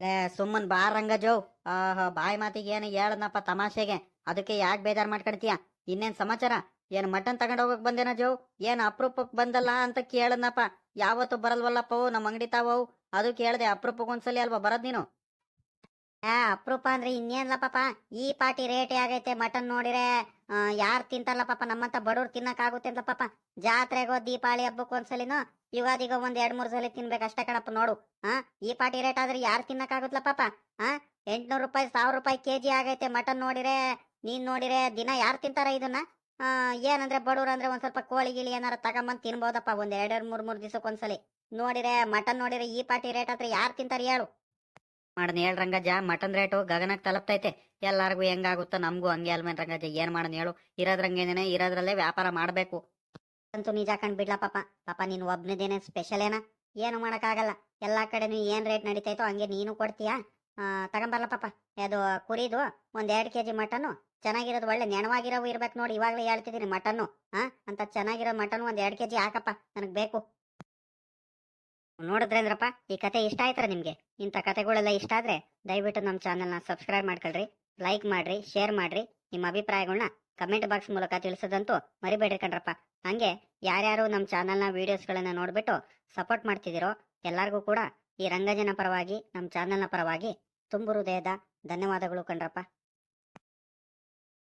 ಏ, ಸುಮ್ಮನ್ ಬಾ ರಂಗಜೋ. ಆಹಾ, ಬಾಯಿ ಮಾತಿಗೆ ಏನು ಹೇಳದ್ನಪ್ಪ ತಮಾಷೆಗೆ? ಅದಕ್ಕೆ ಯಾಕೆ ಬೇಜಾರ್ ಮಾಡ್ಕೊಡ್ತೀಯ? ಇನ್ನೇನ್ ಸಮಾಚಾರ? ಏನ್ ಮಟನ್ ತಗೊಂಡ್ ಹೋಗಕ್ ಬಂದೇನ ಜೋ? ಏನ್ ಅಪ್ರೂಪಕ್ ಬಂದಲ್ಲ ಅಂತ ಕೇಳದ್ನಪ್ಪ? ಯಾವತ್ತು ಬರಲ್ವಲ್ಲಪ್ಪ ನಮ್ಮ ಅಂಗಡಿ ತಾವವು ಅದು ಕೇಳಿದೆ ಅಪ್ರೂಪಕ್ಕೆ ಒಂದ್ಸಲಿ ಅಲ್ವಾ ಬರದ್ ನೀನು? ಆ ಅಪ್ರೂಪ ಅಂದ್ರೆ ಇನ್ನೇನ್ಲ ಪಾಪ? ಈ ಪಾಟಿ ರೇಟ್ ಆಗೈತೆ, ಮಟನ್ ನೋಡಿರೆ ಯಾರು ತಿಂತಾರಲ್ಲ ಪಾಪ, ನಮ್ಮಂತ ಬಡವ್ರು ತಿನ್ನಕ್ ಆಗುತ್ತೆ ಅಂತ ಪಾಪ. ಜಾತ್ರೆಗೋ, ದೀಪಾವಳಿ ಹಬ್ಬಕ್ಕೆ ಒಂದ್ಸಲಿನೋ, ಯುಗಾದಿಗೋ ಒಂದ್ ಎರಡ್ ಮೂರ್ ಸಲ ತಿನ್ಬೇಕು ಅಷ್ಟೇ ಕಣಪ್ಪ ನೋಡು. ಹಾ ಈ ಪಾಟಿ ರೇಟ್ ಆದ್ರೆ ಯಾರು ತಿನ್ನಕ್ ಆಗುತ್ತಲ್ಲ ಪಾಪ? ಹಾ ಎಂಟ್ನೂರು ರೂಪಾಯಿ, ಸಾವಿರ ರೂಪಾಯಿ ಕೆಜಿ ಆಗೈತೆ, ಮಟನ್ ನೋಡಿರೆ, ನೀನ್ ನೋಡಿರೆ, ದಿನ ಯಾರು ತಿಂತಾರ ಇದನ್ನ? ಏನಂದ್ರೆ ಬಡವ್ರು ಅಂದ್ರೆ ಒಂದ್ ಸ್ವಲ್ಪ ಕೋಳಿ, ಗಿಳಿ ಏನಾರ ತಗೊಂಬಂದ್ ತಿನ್ಬೋದಪ್ಪ, ಒಂದ್ ಎರಡೆರಡ್ ಮೂರ್ ಮೂರ್ ದಿವಸಕ್ಕೆ ಒಂದ್ಸಲಿ. ನೋಡಿರೆ ಮಟನ್ ನೋಡಿರೆ ಈ ಪಾಟಿ ರೇಟ್ ಆದ್ರೆ ಯಾರು ತಿಂತಾರೆ ಹೇಳು. ಮಾಡನ್ ಹೇಳ್ ರಂಗಜ್ಜ ಮಟನ್ ರೇಟು ಗಗನಕ್ಕೆ ತಲುಪ್ತೈತೆ. ಎಲ್ಲಾರ್ಗು ಹೆಂಗಾಗುತ್ತೋ ನಮಗೂ ಹಂಗೆ ಅಲ್ಮೇನ್ ರಂಗಜ್ಜ ಏನ್ ಮಾಡನ್ ಹೇಳು. ಇರೋದ್ರಂಗೇನೇನೆ ಇರೋದ್ರಲ್ಲೇ ವ್ಯಾಪಾರ ಮಾಡ್ಬೇಕು. ಅಂತೂ ನಿಜ ಕಂಡ್ ಬಿಡ್ಲಾ ಪಾಪ. ಪಾಪ ನೀನ್ ಒಬ್ನದೇನೆ ಸ್ಪೆಷಲ್ ಏನ ಏನು ಮಾಡಕ್ಕಾಗಲ್ಲ. ಎಲ್ಲಾ ಕಡೆನೂ ಏನ್ ರೇಟ್ ನಡೀತೈತೋ ಹಂಗೆ ನೀನು ಕೊಡ್ತೀಯಾ? ತಗೊಂಬರ್ಲ ಪಾಪ. ಅದು ಕುರಿದು ಒಂದ್ ಎರಡ್ ಕೆಜಿ ಮಟನ್ನು ಚೆನ್ನಾಗಿರೋದು ಒಳ್ಳೆ ನೆಣವಾಗಿರೋವು ಇರ್ಬೇಕು ನೋಡಿ. ಇವಾಗ್ಲೇ ಹೇಳ್ತಿದ್ದೀನಿ ಮಟನ್ನು ಹಾ ಅಂತ ಚೆನ್ನಾಗಿರೋ ಮಟನ್ ಒಂದ್ ಎರಡ್ ಕೆಜಿ ಹಾಕಪ್ಪ. ನನಗ್ ಬೇಕು. ನೋಡಿದ್ರೇಂದ್ರಪ್ಪ ಈ ಕತೆ ಇಷ್ಟ ಆಯ್ತರ ನಿಮ್ಗೆ? ಇಂಥ ಕತೆಗಳೆಲ್ಲ ಇಷ್ಟ ಆದ್ರೆ ದಯವಿಟ್ಟು ನಮ್ಮ ಚಾನಲ್ನ ಸಬ್ಸ್ಕ್ರೈಬ್ ಮಾಡ್ಕೊಳ್ರಿ, ಲೈಕ್ ಮಾಡ್ರಿ, ಶೇರ್ ಮಾಡ್ರಿ. ನಿಮ್ಮ ಅಭಿಪ್ರಾಯಗಳನ್ನ ಕಮೆಂಟ್ ಬಾಕ್ಸ್ ಮೂಲಕ ತಿಳಿಸೋದಂತೂ ಮರಿಬೇಡ್ರಿ ಕಣ್ರಪ್ಪ. ಹಂಗೆ ಯಾರ್ಯಾರು ನಮ್ಮ ಚಾನಲ್ನ ವೀಡಿಯೋಸ್ಗಳನ್ನು ನೋಡ್ಬಿಟ್ಟು ಸಪೋರ್ಟ್ ಮಾಡ್ತಿದ್ದೀರೋ ಎಲ್ಲರಿಗೂ ಕೂಡ ಈ ರಂಗಜನ ಪರವಾಗಿ, ನಮ್ಮ ಚಾನಲ್ನ ಪರವಾಗಿ ತುಂಬು ಹೃದಯದ ಧನ್ಯವಾದಗಳು ಕಣ್ರಪ್ಪ.